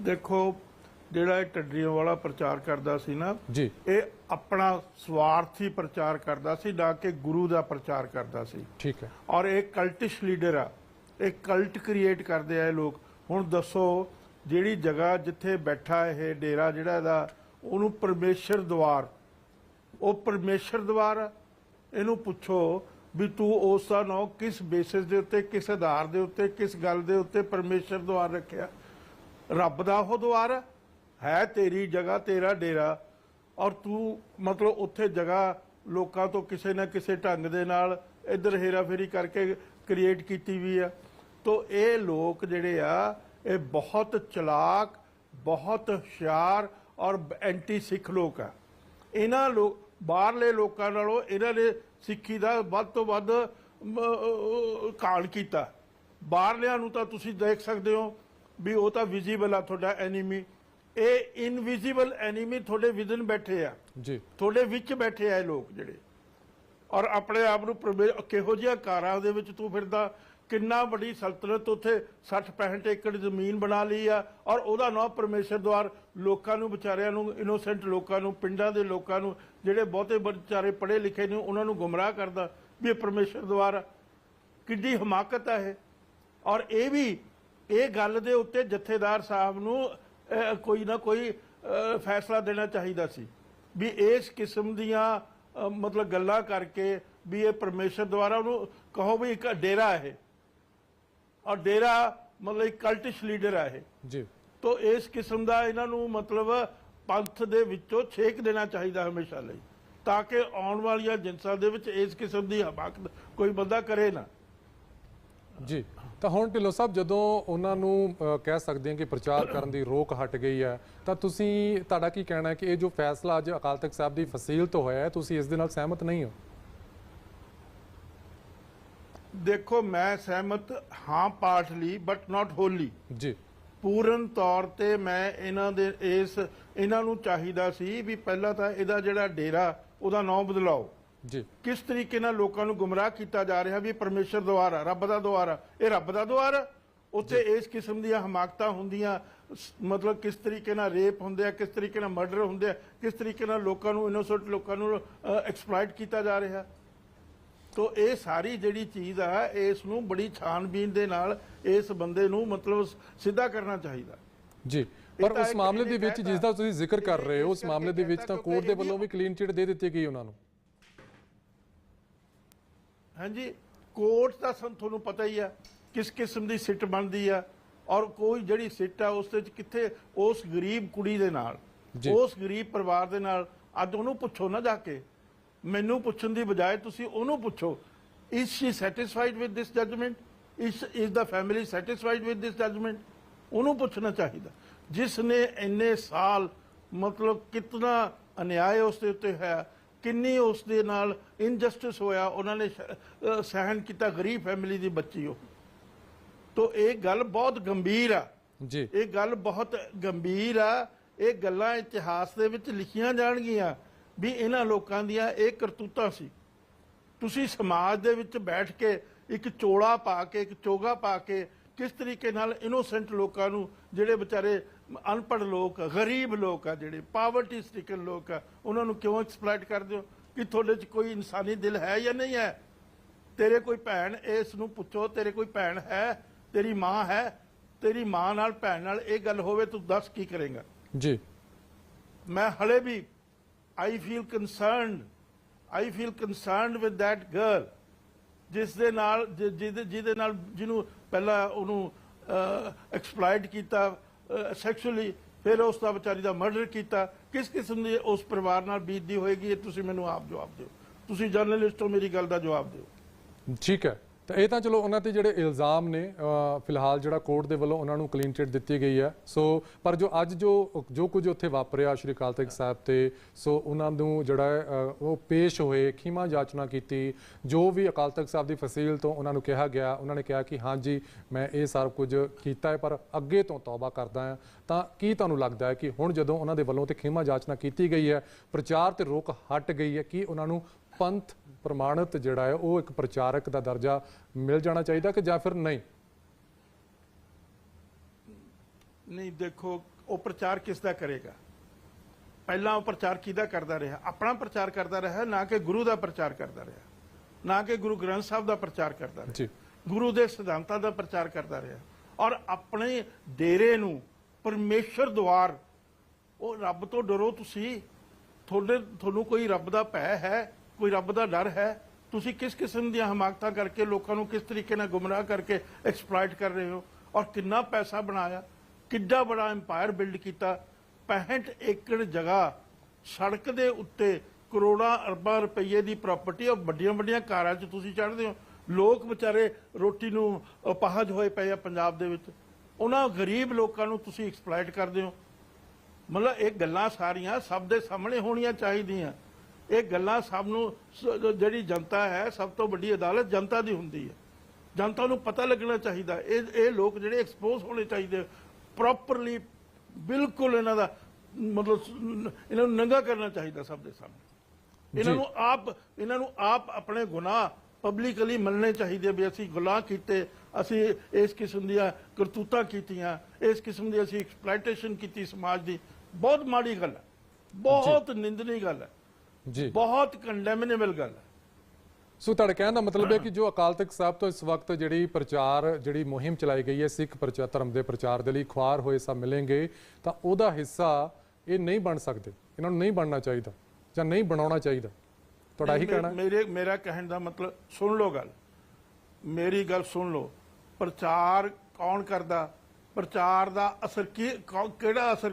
ਦੇਖੋ ਜਿਹੜਾ ਇਹ ਟੱਡੀਆਂ ਵਾਲਾ ਪ੍ਰਚਾਰ ਕਰਦਾ ਸੀ ਨਾ ਜੀ। ਇਹ ਆਪਣਾ ਸਵਾਰਥੀ ਪ੍ਰਚਾਰ ਕਰਦਾ ਸੀ ਨਾ ਕਿ ਗੁਰੂ ਦਾ ਪ੍ਰਚਾਰ ਕਰਦਾ ਸੀ। ਠੀਕ ਹੈ। ਔਰ ਇਹ ਕਲਟਿਸ਼ ਲੀਡਰ ਆ ਇਹ ਕਲਟ ਕ੍ਰੀਏਟ ਕਰਦੇ ਆ ਇਹ ਲੋਕ। ਹੁਣ ਦੱਸੋ ਜਿਹੜੀ ਜਗ੍ਹਾ ਜਿੱਥੇ ਬੈਠਾ ਇਹ ਡੇਰਾ ਜਿਹੜਾ ਇਹਦਾ ਉਹਨੂੰ ਪਰਮੇਸ਼ਰ ਦਵਾਰ। ਉਹ ਪਰਮੇਸ਼ਰ ਦਵਾਰ। ਇਹਨੂੰ ਪੁੱਛੋ ਵੀ ਤੂੰ ਉਸ ਦਾ ਨਾਂ ਕਿਸ ਬੇਸਿਸ ਦੇ ਉੱਤੇ ਕਿਸ ਆਧਾਰ ਦੇ ਉੱਤੇ ਕਿਸ ਗੱਲ ਦੇ ਉੱਤੇ ਪਰਮੇਸ਼ਰ ਦਵਾਰ ਰੱਖਿਆ? ਰੱਬ ਦਾ ਉਹ ਦਵਾਰ ਆ। ਹੈ ਤੇਰੀ ਜਗ੍ਹਾ ਤੇਰਾ ਡੇਰਾ। ਔਰ ਤੂੰ ਮਤਲਬ ਉੱਥੇ ਜਗ੍ਹਾ ਲੋਕਾਂ ਤੋਂ ਕਿਸੇ ਨਾ ਕਿਸੇ ਢੰਗ ਦੇ ਨਾਲ ਇੱਧਰ ਹੇਰਾਫੇਰੀ ਕਰਕੇ ਕ੍ਰੀਏਟ ਕੀਤੀ ਵੀ ਆ। ਤੋ ਇਹ ਲੋਕ ਜਿਹੜੇ ਆ ਇਹ ਬਹੁਤ ਚਲਾਕ ਬਹੁਤ ਹੁਸ਼ਿਆਰ ਔਰ ਐਂਟੀ ਸਿੱਖ ਲੋਕ ਆ। ਇਹਨਾਂ ਲੋਕ ਬਾਹਰਲੇ ਲੋਕਾਂ ਨਾਲੋਂ ਇਹਨਾਂ ਨੇ ਸਿੱਖੀ ਦਾ ਵੱਧ ਤੋਂ ਵੱਧ ਮ, ਕਾਲ ਕੀਤਾ। ਬਾਹਰਲਿਆਂ ਨੂੰ ਤਾਂ ਤੁਸੀਂ ਦੇਖ ਸਕਦੇ ਹੋ ਵੀ ਉਹ ਤਾਂ ਵਿਜ਼ੀਬਲ ਆ ਤੁਹਾਡਾ ਐਨੀਮੀ ਇਹ ਇਨਵਿਜ਼ੀਬਲ ਐਨੀਮੀ ਤੁਹਾਡੇ ਵਿਦਨ ਬੈਠੇ ਆ। ਜੀ। ਤੁਹਾਡੇ ਵਿੱਚ ਬੈਠੇ ਆ ਇਹ ਲੋਕ ਜਿਹੜੇ। ਔਰ ਆਪਣੇ ਆਪ ਨੂੰ ਕਿਹੋ ਜਿਹਾ ਕਾਰਾਂ ਦੇ ਵਿੱਚ ਤੂੰ ਫਿਰਦਾ ਕਿੰਨਾ ਵੱਡੀ ਸਲਤਨਤ ਉੱਥੇ 60 65 ਏਕੜ ਜ਼ਮੀਨ ਬਣਾ ਲਈ ਆ ਔਰ ਉਹਦਾ ਨਾਮ ਪਰਮੇਸ਼ਰ ਦਵਾਰ ਲੋਕਾਂ ਨੂੰ ਵਿਚਾਰਿਆਂ ਨੂੰ ਇਨੋਸੈਂਟ ਲੋਕਾਂ ਨੂੰ ਪਿੰਡਾਂ ਦੇ ਲੋਕਾਂ ਨੂੰ ਜਿਹੜੇ ਬਹੁਤੇ ਵਿਚਾਰੇ ਪੜ੍ਹੇ ਲਿਖੇ ਨੇ ਉਹਨਾਂ ਨੂੰ ਗੁੰਮਰਾਹ ਕਰਦਾ ਵੀ ਇਹ ਪਰਮੇਸ਼ਰ ਦਵਾਰ ਆ। ਕਿੱਡੀ ਹਮਾਕਤ ਹੈ ਇਹ। ਔਰ ਇਹ ਵੀ ਇਹ ਗੱਲ ਦੇ ਉੱਤੇ ਜਥੇਦਾਰ ਸਾਹਿਬ ਨੂੰ ਕੋਈ ਨਾ ਕੋਈ ਫੈਸਲਾ ਦੇਣਾ ਚਾਹੀਦਾ ਸੀ। ਵੀ ਇਸ ਕਿਸਮ ਦੀਆਂ ਮਤਲਬ ਗੱਲਾਂ ਕਰਕੇ ਵੀ ਇਹ ਪਰਮੇਸ਼ਰ ਦੁਆਰਾ ਉਹਨੂੰ ਕਹੋ ਵੀ ਇੱਕ ਡੇਰਾ ਹੈ ਔਰ ਡੇਰਾ ਮਤਲਬ ਇੱਕ ਕਲਟਿਸ਼ ਲੀਡਰ ਹੈ ਇਹ। ਜੀ। ਤੋ ਇਸ ਕਿਸਮ ਦਾ ਇਹਨਾਂ ਨੂੰ ਮਤਲਬ ਪੰਥ ਦੇ ਵਿੱਚੋਂ ਛੇਕ ਦੇਣਾ ਚਾਹੀਦਾ ਹਮੇਸ਼ਾ ਲਈ। ਤਾਂ ਕਿ ਆਉਣ ਵਾਲੀਆਂ ਜਿੰਸਾਂ ਦੇ ਵਿੱਚ ਇਸ ਕਿਸਮ ਦੀ ਹਮਾਕਤ ਕੋਈ ਬੰਦਾ ਕਰੇ ਨਾ। ਜੀ। ਤਾਂ ਹੁਣ ਢਿੱਲੋਂ ਸਾਹਿਬ ਜਦੋਂ ਉਹਨਾਂ ਨੂੰ ਕਹਿ ਸਕਦੇ ਹਾਂ ਕਿ ਪ੍ਰਚਾਰ ਕਰਨ ਦੀ ਰੋਕ ਹਟ ਗਈ ਹੈ ਤਾਂ ਤੁਸੀਂ ਤੁਹਾਡਾ ਕੀ ਕਹਿਣਾ ਹੈ ਕਿ ਇਹ ਜੋ ਫੈਸਲਾ ਅੱਜ ਅਕਾਲ ਤਖਤ ਸਾਹਿਬ ਦੀ ਫਸੀਲ ਤੋਂ ਹੋਇਆ ਹੈ ਤੁਸੀਂ ਇਸ ਦੇ ਨਾਲ ਸਹਿਮਤ ਨਹੀਂ ਹੋ? ਦੇਖੋ ਮੈਂ ਸਹਿਮਤ ਹਾਂ ਪਾਰਟਲੀ ਬਟ ਨਾਟ ਹੋਲੀ ਜੀ। ਪੂਰਨ ਤੌਰ ਤੇ ਮੈਂ ਇਹਨਾਂ ਦੇ ਇਸ ਇਹਨਾਂ ਨੂੰ ਚਾਹੀਦਾ ਸੀ ਵੀ ਪਹਿਲਾਂ ਤਾਂ ਇਹਦਾ ਜਿਹੜਾ ਡੇਰਾ ਉਹਦਾ ਨਾਮ ਬਦਲਾਓ। ਜੀ। ਕਿਸ ਤਰੀਕੇ ਨਾਲ ਲੋਕਾਂ ਨੂੰ ਗੁੰਮਰਾਹ ਕੀਤਾ ਜਾ ਰਿਹਾ ਵੀ ਇਹ ਪਰਮੇਸ਼ਰ ਦੁਆਰਾ ਰੱਬ ਦਾ ਦੁਆਰਾ ਇਹ ਰੱਬ ਦਾ ਦੁਆਰਾ ਉੱਥੇ ਇਸ ਕਿਸਮ ਦੀਆਂ ਹਮਾਕਤਾਂ ਹੁੰਦੀਆਂ ਮਤਲਬ ਕਿਸ ਤਰੀਕੇ ਨਾਲ ਰੇਪ ਹੁੰਦੇ ਆ ਕਿਸ ਤਰੀਕੇ ਨਾਲ ਮਰਡਰ ਹੁੰਦੇ ਆ ਕਿਸ ਤਰੀਕੇ ਨਾਲ ਲੋਕਾਂ ਨੂੰ ਇਨੋਸੈਂਟ ਲੋਕਾਂ ਨੂੰ ਐਕਸਪਲੋਇਟ ਕੀਤਾ ਜਾ ਰਿਹਾ। ਤੋ ਇਹ ਸਾਰੀ ਜਿਹੜੀ ਚੀਜ਼ ਆ ਇਸ ਨੂੰ ਬੜੀ ਛਾਨਬੀਨ ਦੇ ਨਾਲ ਇਸ ਬੰਦੇ ਨੂੰ ਮਤਲਬ ਸਿੱਧਾ ਕਰਨਾ ਚਾਹੀਦਾ। ਜੀ ਪਰ ਉਸ ਮਾਮਲੇ ਦੇ ਵਿੱਚ ਜਿਸ ਦਾ ਤੁਸੀਂ ਜ਼ਿਕਰ ਕਰ ਰਹੇ ਹੋ ਉਸ ਮਾਮਲੇ ਦੇ ਵਿੱਚ ਤਾਂ ਕੋਰਟ ਦੇ ਵੱਲੋਂ ਵੀ ਕਲੀਨ ਚਿਟ ਦੇ ਦਿੱਤੀ ਗਈ ਉਹਨਾਂ ਨੂੰ। ਹਾਂਜੀ ਕੋਰਟ ਦਾ ਸੰ ਤੁਹਾਨੂੰ ਪਤਾ ਹੀ ਆ ਕਿਸ ਕਿਸਮ ਦੀ ਸਿੱਟ ਬਣਦੀ ਆ ਔਰ ਕੋਈ ਜਿਹੜੀ ਸਿੱਟ ਆ ਉਸ ਦੇ ਵਿੱਚ ਕਿੱਥੇ ਉਸ ਗਰੀਬ ਕੁੜੀ ਦੇ ਨਾਲ। ਉਸ ਗਰੀਬ ਪਰਿਵਾਰ ਦੇ ਨਾਲ ਅੱਜ ਉਹਨੂੰ ਪੁੱਛੋ ਨਾ ਜਾ ਕੇ ਮੈਨੂੰ ਪੁੱਛਣ ਦੀ ਬਜਾਏ ਤੁਸੀਂ ਉਹਨੂੰ ਪੁੱਛੋ is she satisfied with this judgment is is the family satisfied with this judgment ਉਹਨੂੰ ਪੁੱਛਣਾ ਚਾਹੀਦਾ। ਜਿਸ ਨੇ ਇੰਨੇ ਸਾਲ ਮਤਲਬ ਕਿਤਨਾ ਅਨਿਆਏ ਉਸ ਦੇ ਉੱਤੇ ਹੈ ਕਿੰਨੀ ਉਸ ਦੇ ਨਾਲ ਇਨਜਸਟਿਸ ਹੋਇਆ ਉਹਨਾਂ ਨੇ ਸਹਿਣ ਕੀਤਾ ਗਰੀਬ ਫੈਮਿਲੀ ਦੀ ਬੱਚੀ ਉਹ। ਤੋ ਇਹ ਗੱਲ ਬਹੁਤ ਗੰਭੀਰ ਆ। ਜੀ। ਇਹ ਗੱਲ ਬਹੁਤ ਗੰਭੀਰ ਆ। ਇਹ ਗੱਲਾਂ ਇਤਿਹਾਸ ਦੇ ਵਿੱਚ ਲਿਖੀਆਂ ਜਾਣਗੀਆਂ ਵੀ ਇਹਨਾਂ ਲੋਕਾਂ ਦੀਆਂ ਇਹ ਕਰਤੂਤਾਂ ਸੀ। ਤੁਸੀਂ ਸਮਾਜ ਦੇ ਵਿੱਚ ਬੈਠ ਕੇ ਇੱਕ ਚੋਲਾ ਪਾ ਕੇ ਇੱਕ ਚੋਗਾ ਪਾ ਕੇ ਕਿਸ ਤਰੀਕੇ ਨਾਲ ਇਨੋਸੈਂਟ ਲੋਕਾਂ ਨੂੰ ਜਿਹੜੇ ਵਿਚਾਰੇ ਅਨਪੜ੍ਹ ਲੋਕ ਗਰੀਬ ਲੋਕ ਆ ਜਿਹੜੇ ਪਾਵਰਟੀ ਸਟਿਕਨ ਲੋਕ ਆ ਉਹਨਾਂ ਨੂੰ ਕਿਉਂ ਐਕਸਪਲੋਇਟ ਕਰਦੇ ਹੋ? ਕਿ ਤੁਹਾਡੇ 'ਚ ਕੋਈ ਇਨਸਾਨੀ ਦਿਲ ਹੈ ਜਾਂ ਨਹੀਂ ਹੈ? ਤੇਰੇ ਕੋਈ ਭੈਣ ਇਸ ਨੂੰ ਪੁੱਛੋ ਤੇਰੇ ਕੋਈ ਭੈਣ ਹੈ? ਤੇਰੀ ਮਾਂ ਹੈ? ਤੇਰੀ ਮਾਂ ਨਾਲ ਭੈਣ ਨਾਲ ਇਹ ਗੱਲ ਹੋਵੇ ਤੂੰ ਦੱਸ ਕੀ ਕਰੇਗਾ? ਜੀ। ਮੈਂ ਹਲੇ ਵੀ I feel concerned I feel concerned with that girl ਜਿਸ ਦੇ ਨਾਲ ਜਿਹਦੇ ਜਿਹਦੇ ਨਾਲ ਜਿਹਨੂੰ ਪਹਿਲਾਂ ਉਹਨੂੰ ਐਕਸਪਲੋਇਟ ਕੀਤਾ ਸੈਕਸ਼ੂਅਲੀ ਫਿਰ ਉਸ ਦਾ ਵਿਚਾਰੀ ਦਾ ਮਰਡਰ ਕੀਤਾ। ਕਿਸ ਕਿਸਮ ਦੀ ਉਸ ਪਰਿਵਾਰ ਨਾਲ ਬੀਤਦੀ ਹੋਏਗੀ, ਇਹ ਤੁਸੀਂ ਮੈਨੂੰ ਆਪ ਜਵਾਬ ਦਿਓ। ਤੁਸੀਂ ਜਰਨਲਿਸਟ ਹੋ, ਮੇਰੀ ਗੱਲ ਦਾ ਜਵਾਬ ਦਿਓ। ਠੀਕ ਹੈ। ਤਾਂ ਇਹ ਤਾਂ ਚਲੋ ਉਹਨਾਂ ਤੇ ਜਿਹੜੇ ਇਲਜ਼ਾਮ ਨੇ ਫਿਲਹਾਲ ਜਿਹੜਾ ਕੋਰਟ ਦੇ ਵੱਲੋਂ ਉਹਨਾਂ ਨੂੰ ਕਲੀਨ ਚਿਟ ਦਿੱਤੀ ਗਈ ਹੈ। ਸੋ ਪਰ ਜੋ ਅੱਜ ਜੋ ਜੋ ਕੁਝ ਉੱਥੇ ਵਾਪਰਿਆ ਸ਼੍ਰੀ ਅਕਾਲ ਤਖਤ ਸਾਹਿਬ ਤੇ ਸੋ ਉਹਨਾਂ ਨੂੰ ਜਿਹੜਾ ਹੈ, ਉਹ ਪੇਸ਼ ਹੋਏ ਖੀਮਾ ਜਾਚਨਾ ਕੀਤੀ ਜੋ ਵੀ ਅਕਾਲ ਤਖਤ ਸਾਹਿਬ ਦੀ ਫਸੀਲ ਤੋਂ ਉਹਨਾਂ ਨੂੰ ਕਿਹਾ ਗਿਆ ਉਹਨਾਂ ਨੇ ਕਿਹਾ ਕਿ ਹਾਂਜੀ ਮੈਂ ਇਹ ਸਾਰਾ ਕੁਝ ਕੀਤਾ ਹੈ ਪਰ ਅੱਗੇ ਤੋਂ ਤੌਬਾ ਕਰਦਾ ਹਾਂ। ਤਾਂ ਕੀ ਤੁਹਾਨੂੰ ਲੱਗਦਾ ਹੈ ਕਿ ਹੁਣ ਜਦੋਂ ਉਹਨਾਂ ਦੇ ਵੱਲੋਂ ਤੇ ਖੀਮਾ ਜਾਚਨਾ ਕੀਤੀ ਗਈ ਹੈ ਪ੍ਰਚਾਰ ਤੇ ਰੋਕ ਹਟ ਗਈ ਹੈ ਕਿ ਉਹਨਾਂ ਨੂੰ ਪੰਥ ਪ੍ਰਮਾਣਿਤ ਜਿਹੜਾ ਹੈ ਉਹ ਇੱਕ ਪ੍ਰਚਾਰਕ ਦਾ ਦਰਜਾ ਮਿਲ ਜਾਣਾ ਚਾਹੀਦਾ ਕਿ ਜਾਂ ਫਿਰ ਨਹੀਂ? ਨਹੀਂ ਦੇਖੋ ਉਹ ਪ੍ਰਚਾਰ ਕਿਸ ਦਾ ਕਰੇਗਾ? ਪਹਿਲਾਂ ਉਹ ਪ੍ਰਚਾਰ ਕਿਹਦਾ ਕਰਦਾ ਰਿਹਾ? ਆਪਣਾ ਪ੍ਰਚਾਰ ਕਰਦਾ ਰਿਹਾ ਨਾ ਕਿ ਗੁਰੂ ਦਾ ਪ੍ਰਚਾਰ ਕਰਦਾ ਰਿਹਾ? ਨਾ ਕਿ ਗੁਰੂ ਗ੍ਰੰਥ ਸਾਹਿਬ ਦਾ ਪ੍ਰਚਾਰ ਕਰਦਾ ਰਿਹਾ? ਜੀ। ਗੁਰੂ ਦੇ ਸਿਧਾਂਤਾਂ ਦਾ ਪ੍ਰਚਾਰ ਕਰਦਾ ਰਿਹਾ? ਔਰ ਆਪਣੇ ਡੇਰੇ ਨੂੰ ਪਰਮੇਸ਼ਰ ਦੁਆਰ ਉਹ ਰੱਬ ਤੋਂ ਡਰੋ ਤੁਸੀਂ? ਤੁਹਾਡੇ ਤੁਹਾਨੂੰ ਕੋਈ ਰੱਬ ਦਾ ਭੈ ਹੈ? ਕੋਈ ਰੱਬ ਦਾ ਡਰ ਹੈ? ਤੁਸੀਂ ਕਿਸ ਕਿਸਮ ਦੀਆਂ ਹਮਾਕਤਾਂ ਕਰਕੇ, ਲੋਕਾਂ ਨੂੰ ਕਿਸ ਤਰੀਕੇ ਨਾਲ ਗੁੰਮਰਾਹ ਕਰਕੇ ਐਕਸਪਲੋਇਟ ਕਰ ਰਹੇ ਹੋ? ਔਰ ਕਿੰਨਾ ਪੈਸਾ ਬਣਾਇਆ? ਕਿੱਡਾ ਬੜਾ ਐਮਪਾਇਰ ਬਿਲਡ ਕੀਤਾ? 65 ਏਕੜ ਜਗ੍ਹਾ ਸੜਕ ਦੇ ਉੱਤੇ ਕਰੋੜਾਂ ਅਰਬਾਂ ਰੁਪਏ ਦੀ ਪ੍ਰਾਪਰਟੀ ਔਰ ਵੱਡੀਆਂ ਵੱਡੀਆਂ ਕਾਰਾਂ 'ਚ ਤੁਸੀਂ ਚੜ੍ਹਦੇ ਹੋ। ਲੋਕ ਵਿਚਾਰੇ ਰੋਟੀ ਨੂੰ ਅਪਾਹਜ ਹੋਏ ਪਏ ਆ ਪੰਜਾਬ ਦੇ ਵਿੱਚ। ਉਹਨਾਂ ਗਰੀਬ ਲੋਕਾਂ ਨੂੰ ਤੁਸੀਂ ਐਕਸਪਲੋਇਟ ਕਰਦੇ ਹੋ। ਮਤਲਬ ਇਹ ਗੱਲਾਂ ਸਾਰੀਆਂ ਸਭ ਦੇ ਸਾਹਮਣੇ ਹੋਣੀਆਂ ਚਾਹੀਦੀਆਂ। ਇਹ ਗੱਲਾਂ ਸਭ ਨੂੰ ਸ- ਜਿਹੜੀ ਜਨਤਾ ਹੈ ਸਭ ਤੋਂ ਵੱਡੀ ਅਦਾਲਤ ਜਨਤਾ ਦੀ ਹੁੰਦੀ ਹੈ। ਜਨਤਾ ਨੂੰ ਪਤਾ ਲੱਗਣਾ ਚਾਹੀਦਾ। ਇਹ ਇਹ ਲੋਕ ਜਿਹੜੇ ਐਕਸਪੋਜ਼ ਹੋਣੇ ਚਾਹੀਦੇ ਪ੍ਰੋਪਰਲੀ ਬਿਲਕੁਲ ਇਹਨਾਂ ਦਾ ਮਤਲਬ ਸ- ਇਹਨਾਂ ਨੂੰ ਨੰਗਾ ਕਰਨਾ ਚਾਹੀਦਾ ਸਭ ਦੇ ਸਾਹਮਣੇ। ਇਹਨਾਂ। ਨੂੰ ਆਪ ਇਹਨਾਂ ਨੂੰ ਆਪ ਆਪਣੇ ਗੁਨਾਹ ਪਬਲਿਕਲੀ ਮੰਨਣੇ ਚਾਹੀਦੇ ਵੀ ਅਸੀਂ ਗੁਨਾਹ ਕੀਤੇ ਅਸੀਂ ਇਸ ਕਿਸਮ ਦੀਆਂ ਕਰਤੂਤਾਂ ਕੀਤੀਆਂ ਇਸ ਕਿਸਮ ਦੀ ਅਸੀਂ ਐਕਸਪਲੋਇਟੇਸ਼ਨ ਕੀਤੀ ਸਮਾਜ ਦੀ। ਬਹੁਤ ਮਾੜੀ ਗੱਲ ਹੈ। ਬਹੁਤ ਨਿੰਦਨੀ ਗੱਲ ਹੈ। ਜੀ। ਬਹੁਤ ਕੰਡੈਮਨੇਬਲ ਗੱਲ ਹੈ। ਸੋ ਤੁਹਾਡੇ ਕਹਿਣ ਦਾ ਮਤਲਬ ਹੈ ਕਿ ਜੋ ਅਕਾਲ ਤਖਤ ਸਾਹਿਬ ਤੋਂ ਇਸ ਵਕਤ ਜਿਹੜੀ ਪ੍ਰਚਾਰ ਜਿਹੜੀ ਮੁਹਿੰਮ ਚਲਾਈ ਗਈ ਹੈ ਸਿੱਖ ਪ੍ਰਚਾਰ ਧਰਮ ਦੇ ਪ੍ਰਚਾਰ ਦੇ ਲਈ ਖੁਆਰ ਹੋਏ ਸਭ ਮਿਲेंगे ਤਾਂ ਉਹਦਾ ਹਿੱਸਾ ਇਹ ਨਹੀਂ ਬਣ ਸਕਦੇ। ਇਹਨਾਂ ਨੂੰ ਨਹੀਂ ਬਣਨਾ ਚਾਹੀਦਾ ਜਾਂ ਨਹੀਂ ਬਣਾਉਣਾ ਚਾਹੀਦਾ। ਤੁਹਾਡਾ ਇਹੀ ਨਹੀਂ, ਕਹਿਣਾ ਹੈ? ਮੇਰੇ ਮੇਰਾ ਕਹਿਣ ਦਾ ਮਤਲਬ ਸੁਣ ਲਓ ਗੱਲ। ਮੇਰੀ ਗੱਲ ਸੁਣ ਲਓ। ਪ੍ਰਚਾਰ ਕੌਣ ਕਰਦਾ? ਪ੍ਰਚਾਰ ਦਾ ਅਸਰ ਕਿਹੜਾ ਅਸਰ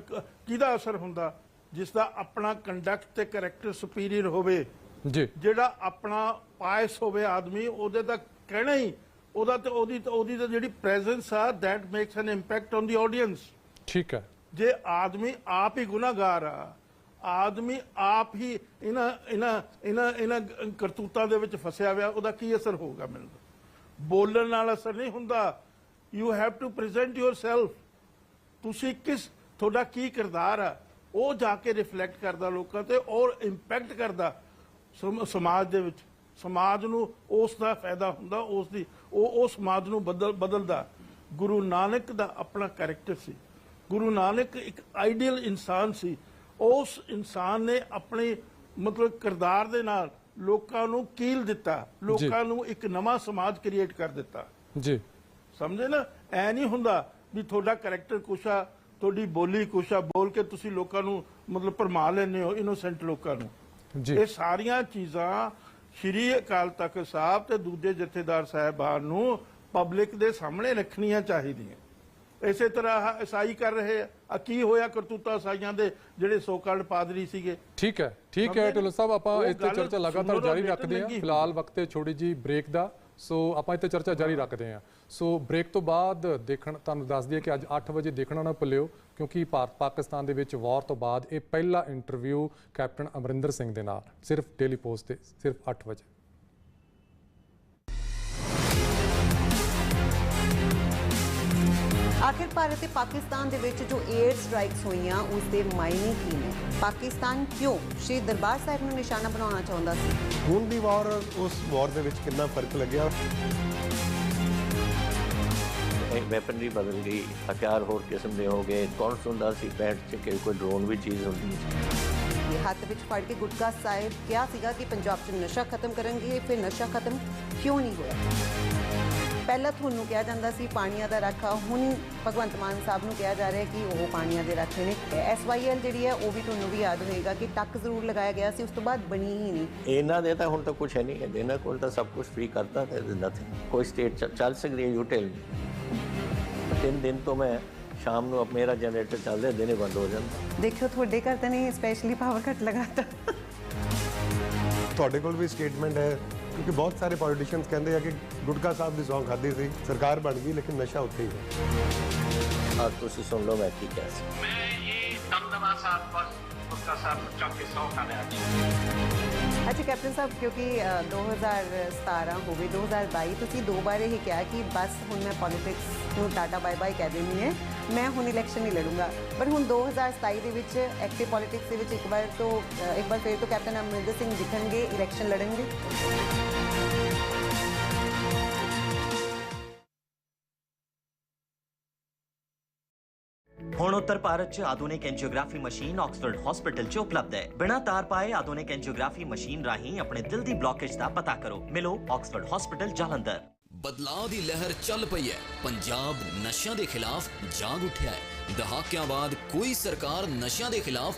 ਕਿਹਦਾ ਅਸਰ ਹੁੰਦਾ? ਜਿਸ ਦਾ ਆਪਣਾ ਕੰਡਕਟ ਤੇ ਕੈਰੈਕਟਰ ਸੁਪੀਰੀਅਰ ਹੋਵੇ ਜੀ। ਜਿਹੜਾ ਆਪਣਾ ਪਾਇਸ ਹੋਵੇ ਆਦਮੀ ਉਹਦੇ ਤਾਂ ਕਹਿਣਾ ਹੀ ਉਹਦਾ ਤੇ ਉਹਦੀ ਤਾਂ ਉਹਦੀ ਤਾਂ ਜਿਹੜੀ ਪ੍ਰੈਜ਼ੈਂਸ ਆ that makes an impact on the audience ਠੀਕ ਹੈ। ਜੇ ਆਦਮੀ ਆਪ ਹੀ ਗੁਨਾਹਗਾਰ ਆ ਆਦਮੀ ਆਪ ਹੀ ਇਹਨਾਂ ਇਹਨਾਂ ਇਹਨਾਂ ਇਹਨਾਂ ਕਰਤੂਤਾਂ ਦੇ ਵਿੱਚ ਫਸਿਆ ਹੋਇਆ ਉਹਦਾ ਕੀ ਅਸਰ ਹੋਊਗਾ ਮੈਨੂੰ? ਬੋਲਣ ਨਾਲ ਅਸਰ ਨਹੀਂ ਹੁੰਦਾ। You have to present yourself ਤੁਸੀਂ ਕਿਸ ਤੁਹਾਡਾ ਕੀ ਕਿਰਦਾਰ ਆ? ਉਹ ਜਾ ਕੇ ਰਿਫਲੈਕਟ ਕਰਦਾ ਲੋਕਾਂ ਤੇ ਔਰ ਇੰਪੈਕਟ ਕਰਦਾ ਸਮ- ਸਮਾਜ ਦੇ ਵਿੱਚ। ਸਮਾਜ ਨੂੰ ਉਸ ਦਾ ਫਾਇਦਾ ਹੁੰਦਾ ਉਸ ਦੀ ਉਹ ਉਹ ਸਮਾਜ ਨੂੰ ਬਦਲ ਬਦਲਦਾ। ਗੁਰੂ ਨਾਨਕ ਦਾ ਆਪਣਾ ਕੈਰੈਕਟਰ ਸੀ। ਗੁਰੂ ਨਾਨਕ ਇੱਕ ਆਈਡੀਅਲ ਇਨਸਾਨ ਸੀ। ਉਸ ਇਨਸਾਨ ਨੇ ਆਪਣੇ ਮਤਲਬ ਕਿਰਦਾਰ ਦੇ ਨਾਲ ਲੋਕਾਂ ਨੂੰ ਕੀਲ ਦਿੱਤਾ ਲੋਕਾਂ ਨੂੰ ਇੱਕ ਨਵਾਂ ਸਮਾਜ ਕ੍ਰੀਏਟ ਕਰ ਦਿੱਤਾ। ਜੀ। ਸਮਝੇ ਨਾ? ਐ ਨਹੀਂ ਹੁੰਦਾ ਵੀ ਤੁਹਾਡਾ ਕੈਰੈਕਟਰ ਕੁਛ ਆ ਤੁਹਾਡੀ ਬੋਲੀ ਕੁਛ ਆ ਬੋਲ ਕੇ ਤੁਸੀਂ ਲੋਕਾਂ ਨੂੰ ਮਤਲਬ ਭਰਮਾ ਲੈਂਦੇ ਹੋ ਇਨੋਸੈਂਟ ਲੋਕਾਂ ਨੂੰ। ਜੀ। ਇਹ ਸਾਰੀਆਂ ਚੀਜ਼ਾਂ ਸ਼੍ਰੀ ਅਕਾਲ ਤਖਤ ਸਾਹਿਬ ਤੇ ਦੂਜੇ ਜਥੇਦਾਰ ਸਾਹਿਬਾਨ ਨੂੰ ਪਬਲਿਕ ਦੇ ਸਾਹਮਣੇ ਰੱਖਣੀਆਂ ਚਾਹੀਦੀਆਂ। ਇਸੇ ਤਰ੍ਹਾਂ ਈਸਾਈ ਕਰ ਰਹੇ ਆ। ਕੀ ਹੋਇਆ ਕਰਤੂਤਾ ਈਸਾਈਆਂ ਦੇ ਜਿਹੜੇ ਸੋਕਾਲਡ ਪਾਦਰੀ ਸੀਗੇ? ਠੀਕ ਹੈ ਠੀਕ ਹੈ? ਢਿੱਲੋਂ ਸਾਹਿਬ ਆਪਾਂ ਇਸ ਤੇ ਚਰਚਾ ਲਗਾਤਾਰ ਜਾਰੀ ਰੱਖਦੇ ਹਾਂ। ਫਿਲਹਾਲ ਵਕਤ ਤੇ ਛੋੜੀ ਜੀ ਬ੍ਰੇਕ ਦਾ। ਸੋ ਆਪਾਂ ਇੱਥੇ ਚਰਚਾ ਜਾਰੀ ਰੱਖਦੇ ਹਾਂ। ਸੋ ਬ੍ਰੇਕ ਤੋਂ ਬਾਅਦ ਦੇਖਣ ਤੁਹਾਨੂੰ ਦੱਸ ਦਈਏ ਕਿ ਅੱਜ 8 ਵਜੇ ਦੇਖਣਾ ਨਾ ਭੁੱਲਿਓ, ਕਿਉਂਕਿ ਭਾਰਤ ਪਾਕਿਸਤਾਨ ਦੇ ਵਿੱਚ ਵਾਰ ਤੋਂ ਬਾਅਦ ਇਹ ਪਹਿਲਾ ਇੰਟਰਵਿਊ ਕੈਪਟਨ ਅਮਰਿੰਦਰ ਸਿੰਘ ਦੇ ਨਾਲ, ਸਿਰਫ ਡੇਲੀ ਪੋਸਟ ਤੇ, ਸਿਰਫ 8 ਵਜੇ। ਆਖਿਰ ਭਾਰਤ ਤੇ ਪਾਕਿਸਤਾਨ ਦੇ ਵਿੱਚ ਜੋ 에ਅਰ ਸਟ੍ਰਾਈਕਸ ਹੋਈਆਂ ਉਸ ਦੇ ਮਾਇਨੇ ਕੀ ਨੇ। ਪਾਕਿਸਤਾਨ ਕਿਉਂ ਸ਼੍ਰੀ ਦਰਬਾਰ ਸਾਹਿਬ ਨੂੰ ਨਿਸ਼ਾਨਾ ਬਣਾਉਣਾ ਚਾਹੁੰਦਾ ਸੀ? ਹੁਣ ਦੀ ਵਾਰ ਉਸ ਵਾਰ ਦੇ ਵਿੱਚ ਕਿੰਨਾ ਫ਼ਰਕ ਲੱਗਿਆ? ਵੈਪਨਰੀ ਬਦਲ ਗਈ। ਹਥਿਆਰ ਹੋਰ ਕਿਸਮ ਦੇ ਹੋ ਗਏ। ਕੌਣ ਸੁਣਦਾ ਸੀ? ਪੈਂਟ 'ਚ ਕਿ ਕੋਈ ਡਰੋਨ ਵੀ ਚੀਜ਼ ਹੁੰਦੀ ਸੀ। ਇਹ ਹੱਥ ਵਿੱਚ ਫੜ ਕੇ ਗੁਟਕਾ ਸਾਹਿਬ ਕਿਹਾ ਸੀਗਾ ਕਿ ਪੰਜਾਬ 'ਚ ਨਸ਼ਾ ਖਤਮ ਕਰਨਗੇ। ਫਿਰ ਨਸ਼ਾ ਖਤਮ ਕਿਉਂ ਨਹੀਂ ਹੋਇਆ? ਪਹਿਲਾਂ ਤੁਹਾਨੂੰ ਕਿਹਾ ਜਾਂਦਾ ਸੀ ਪਾਣੀਆਂ ਦਾ ਰਾਖਾ ਹੁਣ ਭਗਵੰਤ ਮਾਨ ਸਾਹਿਬ ਨੂੰ ਕਿਹਾ ਜਾ ਰਿਹਾ ਕਿ ਉਹ ਪਾਣੀਆਂ ਦੇ ਰਾਖੇ ਨੇ। ਐਸਵਾਈਐਲ ਜਿਹੜੀ ਹੈ ਉਹ ਵੀ ਤੁਹਾਨੂੰ ਵੀ ਯਾਦ ਹੋਏਗਾ ਕਿ ਟੱਕ ਜ਼ਰੂਰ ਲਗਾਇਆ ਗਿਆ ਸੀ ਉਸ ਤੋਂ ਬਾਅਦ ਬਣੀ ਹੀ ਨਹੀਂ। ਇਹਨਾਂ ਦੇ ਤਾਂ ਹੁਣ ਤਾਂ ਕੁਝ ਹੈ ਨਹੀਂ ਹੈ ਇਹਨਾਂ ਕੋਲ ਤਾਂ ਸਭ ਕੁਝ ਫ੍ਰੀ ਕਰਤਾ ਹੈ ਨਥਿੰਗ ਕੋਈ ਸਟੇਟ ਚੱਲ ਸਕਦੀ ਹੈ ਯੂ ਟੈਲ ਤਿੰਨ ਦਿਨ ਤੋਂ ਮੈਂ ਸ਼ਾਮ ਨੂੰ ਅਪ ਮੇਰਾ ਜਨਰੇਟਰ ਚੱਲਦਾ ਦਿਨੇ ਬੰਦ ਹੋ ਜਾਂਦਾ। ਦੇਖਿਓ ਤੁਹਾਡੇ ਘਰ ਤਾਂ ਨਹੀਂ ਸਪੈਸ਼ਲੀ ਪਾਵਰ ਕੱਟ ਲਗਾਤਾ। ਤੁਹਾਡੇ ਕੋਲ ਵੀ ਸਟੇਟਮੈਂਟ ਹੈ ਕਿਉਂਕਿ ਬਹੁਤ ਸਾਰੇ ਪੋਲੀਟੀਸ਼ੀਅਨਸ ਕਹਿੰਦੇ ਆ ਕਿ ਗੁਟਕਾ ਸਾਹਿਬ ਦੀ ਸੌਂਗ ਖਾਦੀ ਸੀ ਸਰਕਾਰ ਬਣ ਗਈ ਲੇਕਿਨ ਨਸ਼ਾ ਉੱਥੇ ਹੀ ਹੈ। ਆਹ ਤੁਸੀਂ ਸੁਣ ਲਓ ਮੈਂ ਕੀ ਕਹਿ ਸਕਦਾ ਮੈਂ ਇਹ ਦਮਦਮਾ ਸਾਹਿਬ ਪਰ ਗੁਟਕਾ ਸਾਹਿਬ ਨੂੰ ਚੱਕ ਕੇ ਸੌ ਖਾਣੇ ਅੱਜ ਅੱਛਾ ਕੈਪਟਨ ਸਾਹਿਬ ਕਿਉਂਕਿ ਅ, 2017 ਹੋ ਗਈ 2022 ਤੁਸੀਂ ਦੋ ਵਾਰ ਇਹ ਕਿਹਾ ਕਿ ਬਸ ਹੁਣ ਮੈਂ ਪੋਲਿਟਿਕਸ ਨੂੰ ਟਾਟਾ ਬਾਏ ਬਾਏ ਕਹਿ ਦੇਣੀ ਹੈ ਮੈਂ ਹੁਣ ਇਲੈਕਸ਼ਨ ਨਹੀਂ ਲੜੂੰਗਾ। ਪਰ ਹੁਣ 2027 ਦੇ ਵਿੱਚ ਐਕਟਿਵ ਪੋਲਿਟਿਕਸ ਦੇ ਵਿੱਚ ਇੱਕ ਵਾਰ ਤੋਂ ਇੱਕ ਵਾਰ ਫਿਰ ਤੋਂ ਕੈਪਟਨ ਅਮਰਿੰਦਰ ਸਿੰਘ ਦਿਖਣਗੇ ਇਲੈਕਸ਼ਨ ਲੜਨਗੇ। ਹੁਣ ਉੱਤਰ ਭਾਰਤ 'ਚ ਆਧੁਨਿਕ ਐਂਜੀਓਗ੍ਰਾਫੀ ਮਸ਼ੀਨ ਆਕਸਫੋਰਡ ਹਸਪੀਟਲ 'ਚ ਉਪਲਬਧ ਹੈ। ਬਿਨਾਂ ਤਾਰ ਪਾਏ ਆਧੁਨਿਕ ਐਂਜੀਓਗ੍ਰਾਫੀ ਮਸ਼ੀਨ ਰਾਹੀਂ ਆਪਣੇ ਦਿਲ ਦੀ ਬਲੌਕੇਜ ਦਾ ਪਤਾ ਕਰੋ। ਮਿਲੋ ਆਕਸਫੋਰਡ ਹਸਪੀਟਲ ਜਲੰਧਰ। ਬਦਲਾਅ ਦੀ ਲਹਿਰ ਚੱਲ ਪਈ ਹੈ। ਪੰਜਾਬ ਨਸ਼ਿਆਂ ਦੇ ਖਿਲਾਫ ਜਾਗ ਉੱਠਿਆ ਹੈ। ਦਹਾਕਿਆਂ ਬਾਅਦ ਕੋਈ ਸਰਕਾਰ ਨਸ਼ਿਆਂ ਦੇ ਖਿਲਾਫ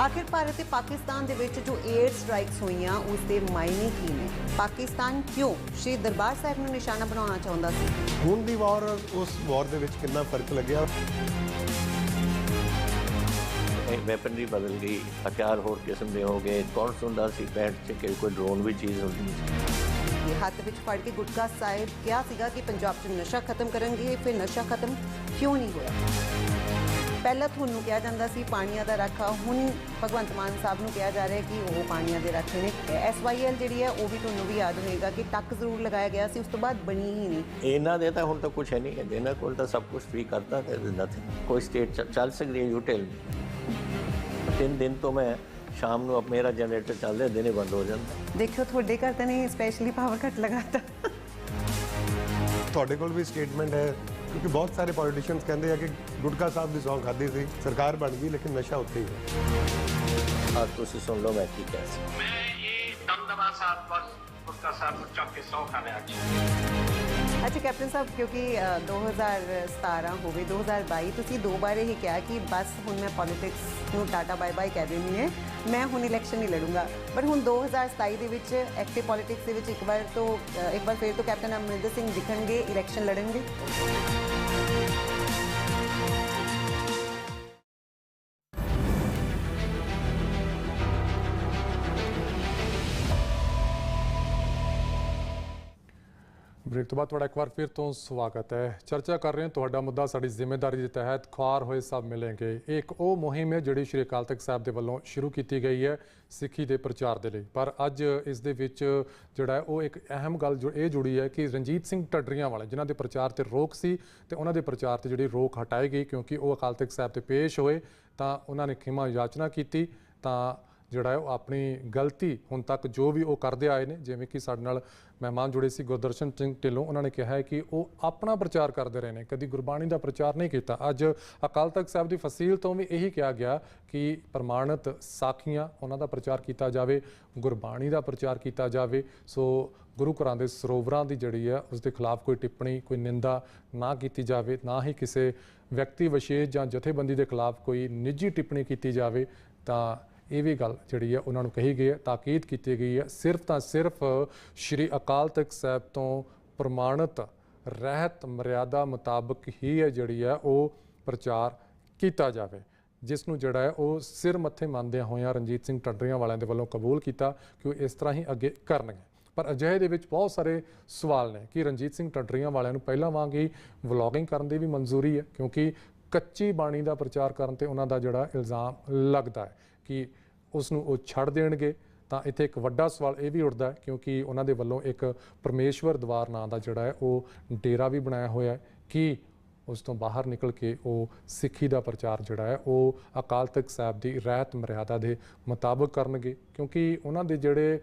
ਆਖਿਰ ਭਾਰਤ ਤੇ ਪਾਕਿਸਤਾਨ ਦੇ ਵਿੱਚ ਜੋ 에ਅਰ ਸਟ੍ਰਾਈਕਸ ਹੋਈਆਂ ਉਸ ਦੇ ਮਾਇਨੇ ਕੀ ਨੇ? ਪਾਕਿਸਤਾਨ ਕਿਉਂ ਸ਼੍ਰੀ ਦਰਬਾਰ ਸਾਹਿਬ ਨੂੰ ਨਿਸ਼ਾਨਾ ਬਣਾਉਣਾ ਚਾਹੁੰਦਾ ਸੀ? ਹੁਣ ਦੀ ਵਾਰ ਉਸ ਵਾਰ ਦੇ ਵਿੱਚ ਕਿੰਨਾ ਫ਼ਰਕ ਲੱਗਿਆ? ਵੈਪਨਰੀ ਬਦਲ ਗਈ ਹਥਿਆਰ ਹੋਰ ਕਿਸਮ ਦੇ ਹੋ ਗਏ। ਕੌਣ ਸੁਣਦਾ ਸੀ ਪੈਂਟ 'ਚ ਕਿ ਕੋਈ ਡਰੋਨ ਵੀ ਚੀਜ਼ ਹੁੰਦੀ ਸੀ? ਇਹ ਹੱਥ ਵਿੱਚ ਫੜ ਕੇ ਗੁਟਕਾ ਸਾਹਿਬ ਕਿਹਾ ਸੀਗਾ ਕਿ ਪੰਜਾਬ 'ਚ ਨਸ਼ਾ ਖਤਮ ਕਰਨਗੇ ਫਿਰ ਨਸ਼ਾ ਖਤਮ ਕਿਉਂ ਨਹੀਂ ਹੋਇਆ? ਪਹਿਲਾਂ ਤੁਹਾਨੂੰ ਕਿਹਾ ਜਾਂਦਾ ਸੀ ਪਾਣੀਆਂ ਦਾ ਰਾਖਾ ਹੁਣ ਭਗਵੰਤ ਮਾਨ ਸਾਹਿਬ ਨੂੰ ਕਿਹਾ ਜਾ ਰਿਹਾ ਹੈ ਕਿ ਉਹ ਪਾਣੀਆਂ ਦੇ ਰਾਖੇ ਨੇ। ਐਸਵਾਈਐਲ ਜਿਹੜੀ ਹੈ ਉਹ ਵੀ ਤੁਹਾਨੂੰ ਵੀ ਯਾਦ ਹੋਏਗਾ ਕਿ ਟੱਕ ਜ਼ਰੂਰ ਲਗਾਇਆ ਗਿਆ ਸੀ ਉਸ ਤੋਂ ਬਾਅਦ ਬਣੀ ਹੀ ਨਹੀਂ। ਇਹਨਾਂ ਦੇ ਤਾਂ ਹੁਣ ਤਾਂ ਕੁਝ ਹੈ ਨਹੀਂ ਹੈ ਇਹਨਾਂ ਕੋਲ ਤਾਂ ਸਭ ਕੁਝ ਫ੍ਰੀ ਕਰਤਾ ਹੈ ਨਥਿੰਗ ਕੋਈ ਸਟੇਟ ਚੱਲ ਸਕਦੀ ਹੈ ਯੂ ਟੈਲ ਤਿੰਨ ਦਿਨ ਤੋਂ ਮੈਂ ਸ਼ਾਮ ਨੂੰ ਅਪ ਮੇਰਾ ਜਨਰੇਟਰ ਚੱਲਦਾ ਦਿਨੇ ਬੰਦ ਹੋ ਜਾਂਦਾ। ਦੇਖਿਓ ਤੁਹਾਡੇ ਘਰ ਤਾਂ ਨਹੀਂ ਸਪੈਸ਼ਲੀ ਪਾਵਰ ਕੱਟ ਲਗਾਤਾ। ਤੁਹਾਡੇ ਕੋਲ ਵੀ ਸਟੇਟਮੈਂਟ ਹੈ ਕਿਉਂਕਿ ਬਹੁਤ ਸਾਰੇ ਪੋਲੀਟੀਸ਼ੀਅਨਸ ਕਹਿੰਦੇ ਆ ਕਿ ਗੁਟਕਾ ਸਾਹਿਬ ਦੀ ਸੌਂਗ ਖਾਦੀ ਸੀ ਸਰਕਾਰ ਬਣ ਗਈ ਲੇਕਿਨ ਨਸ਼ਾ ਉੱਥੇ ਹੀ ਹੈ। ਆਹ ਤੁਸੀਂ ਸੁਣ ਲਓ ਮੈਂ ਕੀ ਕਹਿ ਸਕਦਾ। ਮੈਂ ਇਹ ਦਮਦਮਾ ਸਾਹਿਬ ਪਰ ਗੁਟਕਾ ਸਾਹਿਬ ਨੂੰ ਚੱਕ ਕੇ ਸੌ ਖਾਣੇ ਅੱਜ। ਅੱਛਾ ਕੈਪਟਨ ਸਾਹਿਬ ਕਿਉਂਕਿ ਅ, 2017 ਹੋ ਗਈ 2022 ਤੁਸੀਂ ਦੋ ਵਾਰ ਇਹ ਕਿਹਾ ਕਿ ਬਸ ਹੁਣ ਮੈਂ ਪੋਲਿਟਿਕਸ ਨੂੰ ਟਾਟਾ ਬਾਏ ਬਾਏ ਕਹਿ ਦੇਣੀ ਹੈ। ਮੈਂ ਹੁਣ ਇਲੈਕਸ਼ਨ ਨਹੀਂ ਲੜੂੰਗਾ। ਪਰ ਹੁਣ 2027 ਦੇ ਵਿੱਚ ਐਕਟਿਵ ਪੋਲਿਟਿਕਸ ਦੇ ਵਿੱਚ ਇੱਕ ਵਾਰ ਤੋਂ ਇੱਕ ਵਾਰ ਫਿਰ ਤੋਂ ਕੈਪਟਨ ਅਮਰਿੰਦਰ ਸਿੰਘ ਦਿਖਣਗੇ ਇਲੈਕਸ਼ਨ ਲੜਨਗੇ। ਬ੍ਰੇਕ ਤੋਂ ਬਾਅਦ ਤੁਹਾਡਾ ਇੱਕ ਵਾਰ ਫਿਰ ਤੋਂ ਸਵਾਗਤ ਹੈ। ਚਰਚਾ ਕਰ ਰਹੇ ਹਾਂ ਤੁਹਾਡਾ ਮੁੱਦਾ ਸਾਡੀ ਜ਼ਿੰਮੇਵਾਰੀ ਦੇ ਤਹਿਤ ਖਾਰ ਹੋਏ ਸਭ ਮਿਲਣਗੇ। ਇਹ ਇੱਕ ਉਹ ਮੁਹਿੰਮ ਹੈ ਜਿਹੜੀ ਸ਼੍ਰੀ ਅਕਾਲ ਤਖਤ ਸਾਹਿਬ ਦੇ ਵੱਲੋਂ ਸ਼ੁਰੂ ਕੀਤੀ ਗਈ ਹੈ ਸਿੱਖੀ ਦੇ ਪ੍ਰਚਾਰ ਦੇ ਲਈ। ਪਰ ਅੱਜ ਇਸ ਦੇ ਵਿੱਚ ਜਿਹੜਾ ਉਹ ਇੱਕ ਅਹਿਮ ਗੱਲ ਜੋ ਇਹ ਜੁੜੀ ਹੈ ਕਿ ਰਣਜੀਤ ਸਿੰਘ ਢੱਡਰੀਆਂ ਵਾਲੇ ਜਿਨ੍ਹਾਂ ਦੇ ਪ੍ਰਚਾਰ ਤੇ ਰੋਕ ਸੀ ਤੇ ਉਹਨਾਂ ਦੇ ਪ੍ਰਚਾਰ ਤੇ ਜਿਹੜੀ ਰੋਕ ਹਟਾਈ ਗਈ ਕਿਉਂਕਿ ਉਹ ਅਕਾਲ ਤਖਤ ਸਾਹਿਬ ਤੇ ਪੇਸ਼ ਹੋਏ ਤਾਂ ਉਹਨਾਂ ਨੇ ਖਿਮਾ ਯਾਚਨਾ ਕੀਤੀ ਤਾਂ ਜਿਹੜਾ ਉਹ ਆਪਣੀ ਗਲਤੀ ਹੁਣ ਤੱਕ ਜੋ ਵੀ ਉਹ ਕਰਦੇ ਆਏ ਨੇ, ਜਿਵੇਂ ਕਿ ਸਾਡੇ ਨਾਲ ਮਹਿਮਾਨ ਜੁੜੇ ਸੀ ਗੁਰਦਰਸ਼ਨ ਸਿੰਘ ਢਿੱਲੋਂ, ਉਹਨਾਂ ਨੇ ਕਿਹਾ ਹੈ ਕਿ ਉਹ ਆਪਣਾ ਪ੍ਰਚਾਰ ਕਰਦੇ ਰਹੇ ਨੇ, ਕਦੀ ਗੁਰਬਾਣੀ ਦਾ ਪ੍ਰਚਾਰ ਨਹੀਂ ਕੀਤਾ। ਅੱਜ ਅਕਾਲ ਤਖਤ ਸਾਹਿਬ ਦੀ ਫਸੀਲ ਤੋਂ ਵੀ ਇਹੀ ਕਿਹਾ ਗਿਆ ਕਿ ਪ੍ਰਮਾਣਿਤ ਸਾਖੀਆਂ ਉਹਨਾਂ ਦਾ ਪ੍ਰਚਾਰ ਕੀਤਾ ਜਾਵੇ, ਗੁਰਬਾਣੀ ਦਾ ਪ੍ਰਚਾਰ ਕੀਤਾ ਜਾਵੇ। ਸੋ ਗੁਰੂ ਘਰਾਂ ਦੇ ਸਰੋਵਰਾਂ ਦੀ ਜਿਹੜੀ ਹੈ, ਉਸ ਦੇ ਖਿਲਾਫ ਕੋਈ ਟਿੱਪਣੀ, ਕੋਈ ਨਿੰਦਾ ਨਾ ਕੀਤੀ ਜਾਵੇ, ਨਾ ਹੀ ਕਿਸੇ ਵਿਅਕਤੀ ਵਿਸ਼ੇਸ਼ ਜਾਂ ਜਥੇਬੰਦੀ ਦੇ ਖਿਲਾਫ ਕੋਈ ਨਿੱਜੀ ਟਿੱਪਣੀ ਕੀਤੀ ਜਾਵੇ, ਤਾਂ ਇਹ ਵੀ ਗੱਲ ਜਿਹੜੀ ਹੈ ਉਹਨਾਂ ਨੂੰ ਕਹੀ ਗਈ ਹੈ, ਤਾਕੀਦ ਕੀਤੀ ਗਈ ਹੈ। ਸਿਰਫ ਤਾਂ ਸਿਰਫ ਸ਼੍ਰੀ ਅਕਾਲ ਤਖਤ ਸਾਹਿਬ ਤੋਂ ਪ੍ਰਮਾਣਿਤ ਰਹਿਤ ਮਰਿਆਦਾ ਮੁਤਾਬਕ ਹੀ ਹੈ ਜਿਹੜੀ ਹੈ ਉਹ ਪ੍ਰਚਾਰ ਕੀਤਾ ਜਾਵੇ, ਜਿਸ ਨੂੰ ਜਿਹੜਾ ਹੈ ਉਹ ਸਿਰ ਮੱਥੇ ਮੰਨਦਿਆਂ ਹੋਇਆਂ ਰਣਜੀਤ ਸਿੰਘ ਟੱਡਰੀਆਂ ਵਾਲਿਆਂ ਦੇ ਵੱਲੋਂ ਕਬੂਲ ਕੀਤਾ ਕਿ ਉਹ ਇਸ ਤਰ੍ਹਾਂ ਹੀ ਅੱਗੇ ਕਰਨਗੇ। ਪਰ ਅਜਿਹੇ ਦੇ ਵਿੱਚ ਬਹੁਤ ਸਾਰੇ ਸਵਾਲ ਨੇ ਕਿ ਰਣਜੀਤ ਸਿੰਘ ਟੱਡਰੀਆਂ ਵਾਲਿਆਂ ਨੂੰ ਪਹਿਲਾਂ ਵਾਂਗ ਹੀ ਵਲੌਗਿੰਗ ਕਰਨ ਦੀ ਵੀ ਮਨਜ਼ੂਰੀ ਹੈ, ਕਿਉਂਕਿ ਕੱਚੀ ਬਾਣੀ ਦਾ ਪ੍ਰਚਾਰ ਕਰਨ ਤੇ ਉਹਨਾਂ ਦਾ ਜਿਹੜਾ ਇਲਜ਼ਾਮ ਲੱਗਦਾ ਹੈ। ਕਿ ਉਸ ਨੂੰ ਉਹ ਛੱਡ ਦੇਣਗੇ, ਤਾਂ ਇੱਥੇ ਇੱਕ ਵੱਡਾ ਸਵਾਲ ਇਹ ਵੀ ਉੱਠਦਾ ਕਿਉਂਕਿ ਉਹਨਾਂ ਦੇ ਵੱਲੋਂ ਇੱਕ ਪਰਮੇਸ਼ਵਰ ਦਵਾਰ ਨਾਂ ਦਾ ਜਿਹੜਾ ਹੈ, ਉਹ ਡੇਰਾ ਵੀ ਬਣਾਇਆ ਹੋਇਆ ਹੈ, ਕਿ ਉਸ ਤੋਂ ਬਾਹਰ ਨਿਕਲ ਕੇ ਉਹ ਸਿੱਖੀ ਦਾ ਪ੍ਰਚਾਰ ਜਿਹੜਾ ਹੈ, ਉਹ ਅਕਾਲ ਤਖਤ ਸਾਹਿਬ ਦੀ ਰਹਿਤ ਮਰਿਆਦਾ ਦੇ ਮੁਤਾਬਕ ਕਰਨਗੇ, ਕਿਉਂਕਿ ਉਹਨਾਂ ਦੇ ਜਿਹੜੇ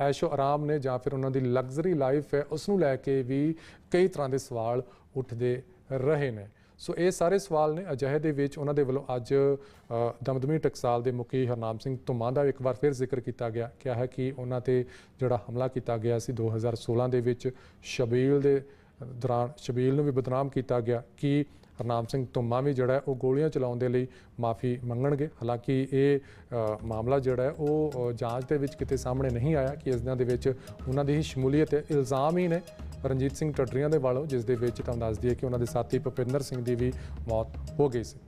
ਐਸ਼ੋ ਆਰਾਮ ਨੇ ਜਾਂ ਫਿਰ ਉਹਨਾਂ ਦੀ ਲਗਜ਼ਰੀ ਲਾਈਫ ਹੈ ਉਸ ਨੂੰ ਲੈ ਕੇ ਵੀ ਕਈ ਤਰ੍ਹਾਂ ਦੇ ਸਵਾਲ ਉੱਠਦੇ ਰਹੇ ਨੇ। ਸੋ ਇਹ ਸਾਰੇ ਸਵਾਲ ਨੇ ਅਜਿਹੇ ਦੇ ਵਿੱਚ ਉਹਨਾਂ ਦੇ ਵੱਲੋਂ ਅੱਜ ਦਮਦਮੀ ਟਕਸਾਲ ਦੇ ਮੁਖੀ ਹਰਨਾਮ ਸਿੰਘ ਧੁੰਮਾ ਦਾ ਇੱਕ ਵਾਰ ਫਿਰ ਜ਼ਿਕਰ ਕੀਤਾ ਗਿਆ। ਕਿਹਾ ਹੈ ਕਿ ਉਹਨਾਂ ਤੇ ਜਿਹੜਾ ਹਮਲਾ ਕੀਤਾ ਗਿਆ ਸੀ 2016 ਦੇ ਵਿੱਚ, ਸ਼ਬੀਲ ਦੇ ਦੌਰਾਨ ਸ਼ਬੀਲ ਨੂੰ ਵੀ ਬਦਨਾਮ ਕੀਤਾ ਗਿਆ। ਕਿ ਹਰਨਾਮ ਸਿੰਘ ਧੁੰਮਾ ਵੀ ਜਿਹੜਾ ਉਹ ਗੋਲੀਆਂ ਚਲਾਉਣ ਦੇ ਲਈ ਮਾਫੀ ਮੰਗਣਗੇ? ਹਾਲਾਂਕਿ ਇਹ ਮਾਮਲਾ ਜਿਹੜਾ ਹੈ ਉਹ ਜਾਂਚ ਦੇ ਵਿੱਚ ਕਿਤੇ ਸਾਹਮਣੇ ਨਹੀਂ ਆਇਆ ਕਿ ਇਸ ਦਿਨਾਂ ਦੇ ਵਿੱਚ ਉਹਨਾਂ ਦੀ ਹੀ ਸ਼ਮੂਲੀਅਤ ਹੈ ਇਲਜ਼ਾਮ ਹੀ ਨੇ। ਰਣਜੀਤ ਸਿੰਘ ਟੱਡਰੀਆਂ ਦੇ ਵੱਲੋਂ, ਜਿਸ ਦੇ ਵਿੱਚ ਤੁਹਾਨੂੰ ਦੱਸ ਦਈਏ ਕਿ ਉਹਨਾਂ ਦੇ ਸਾਥੀ ਭੁਪਿੰਦਰ ਸਿੰਘ ਦੀ ਵੀ ਮੌਤ ਹੋ ਗਈ ਸੀ।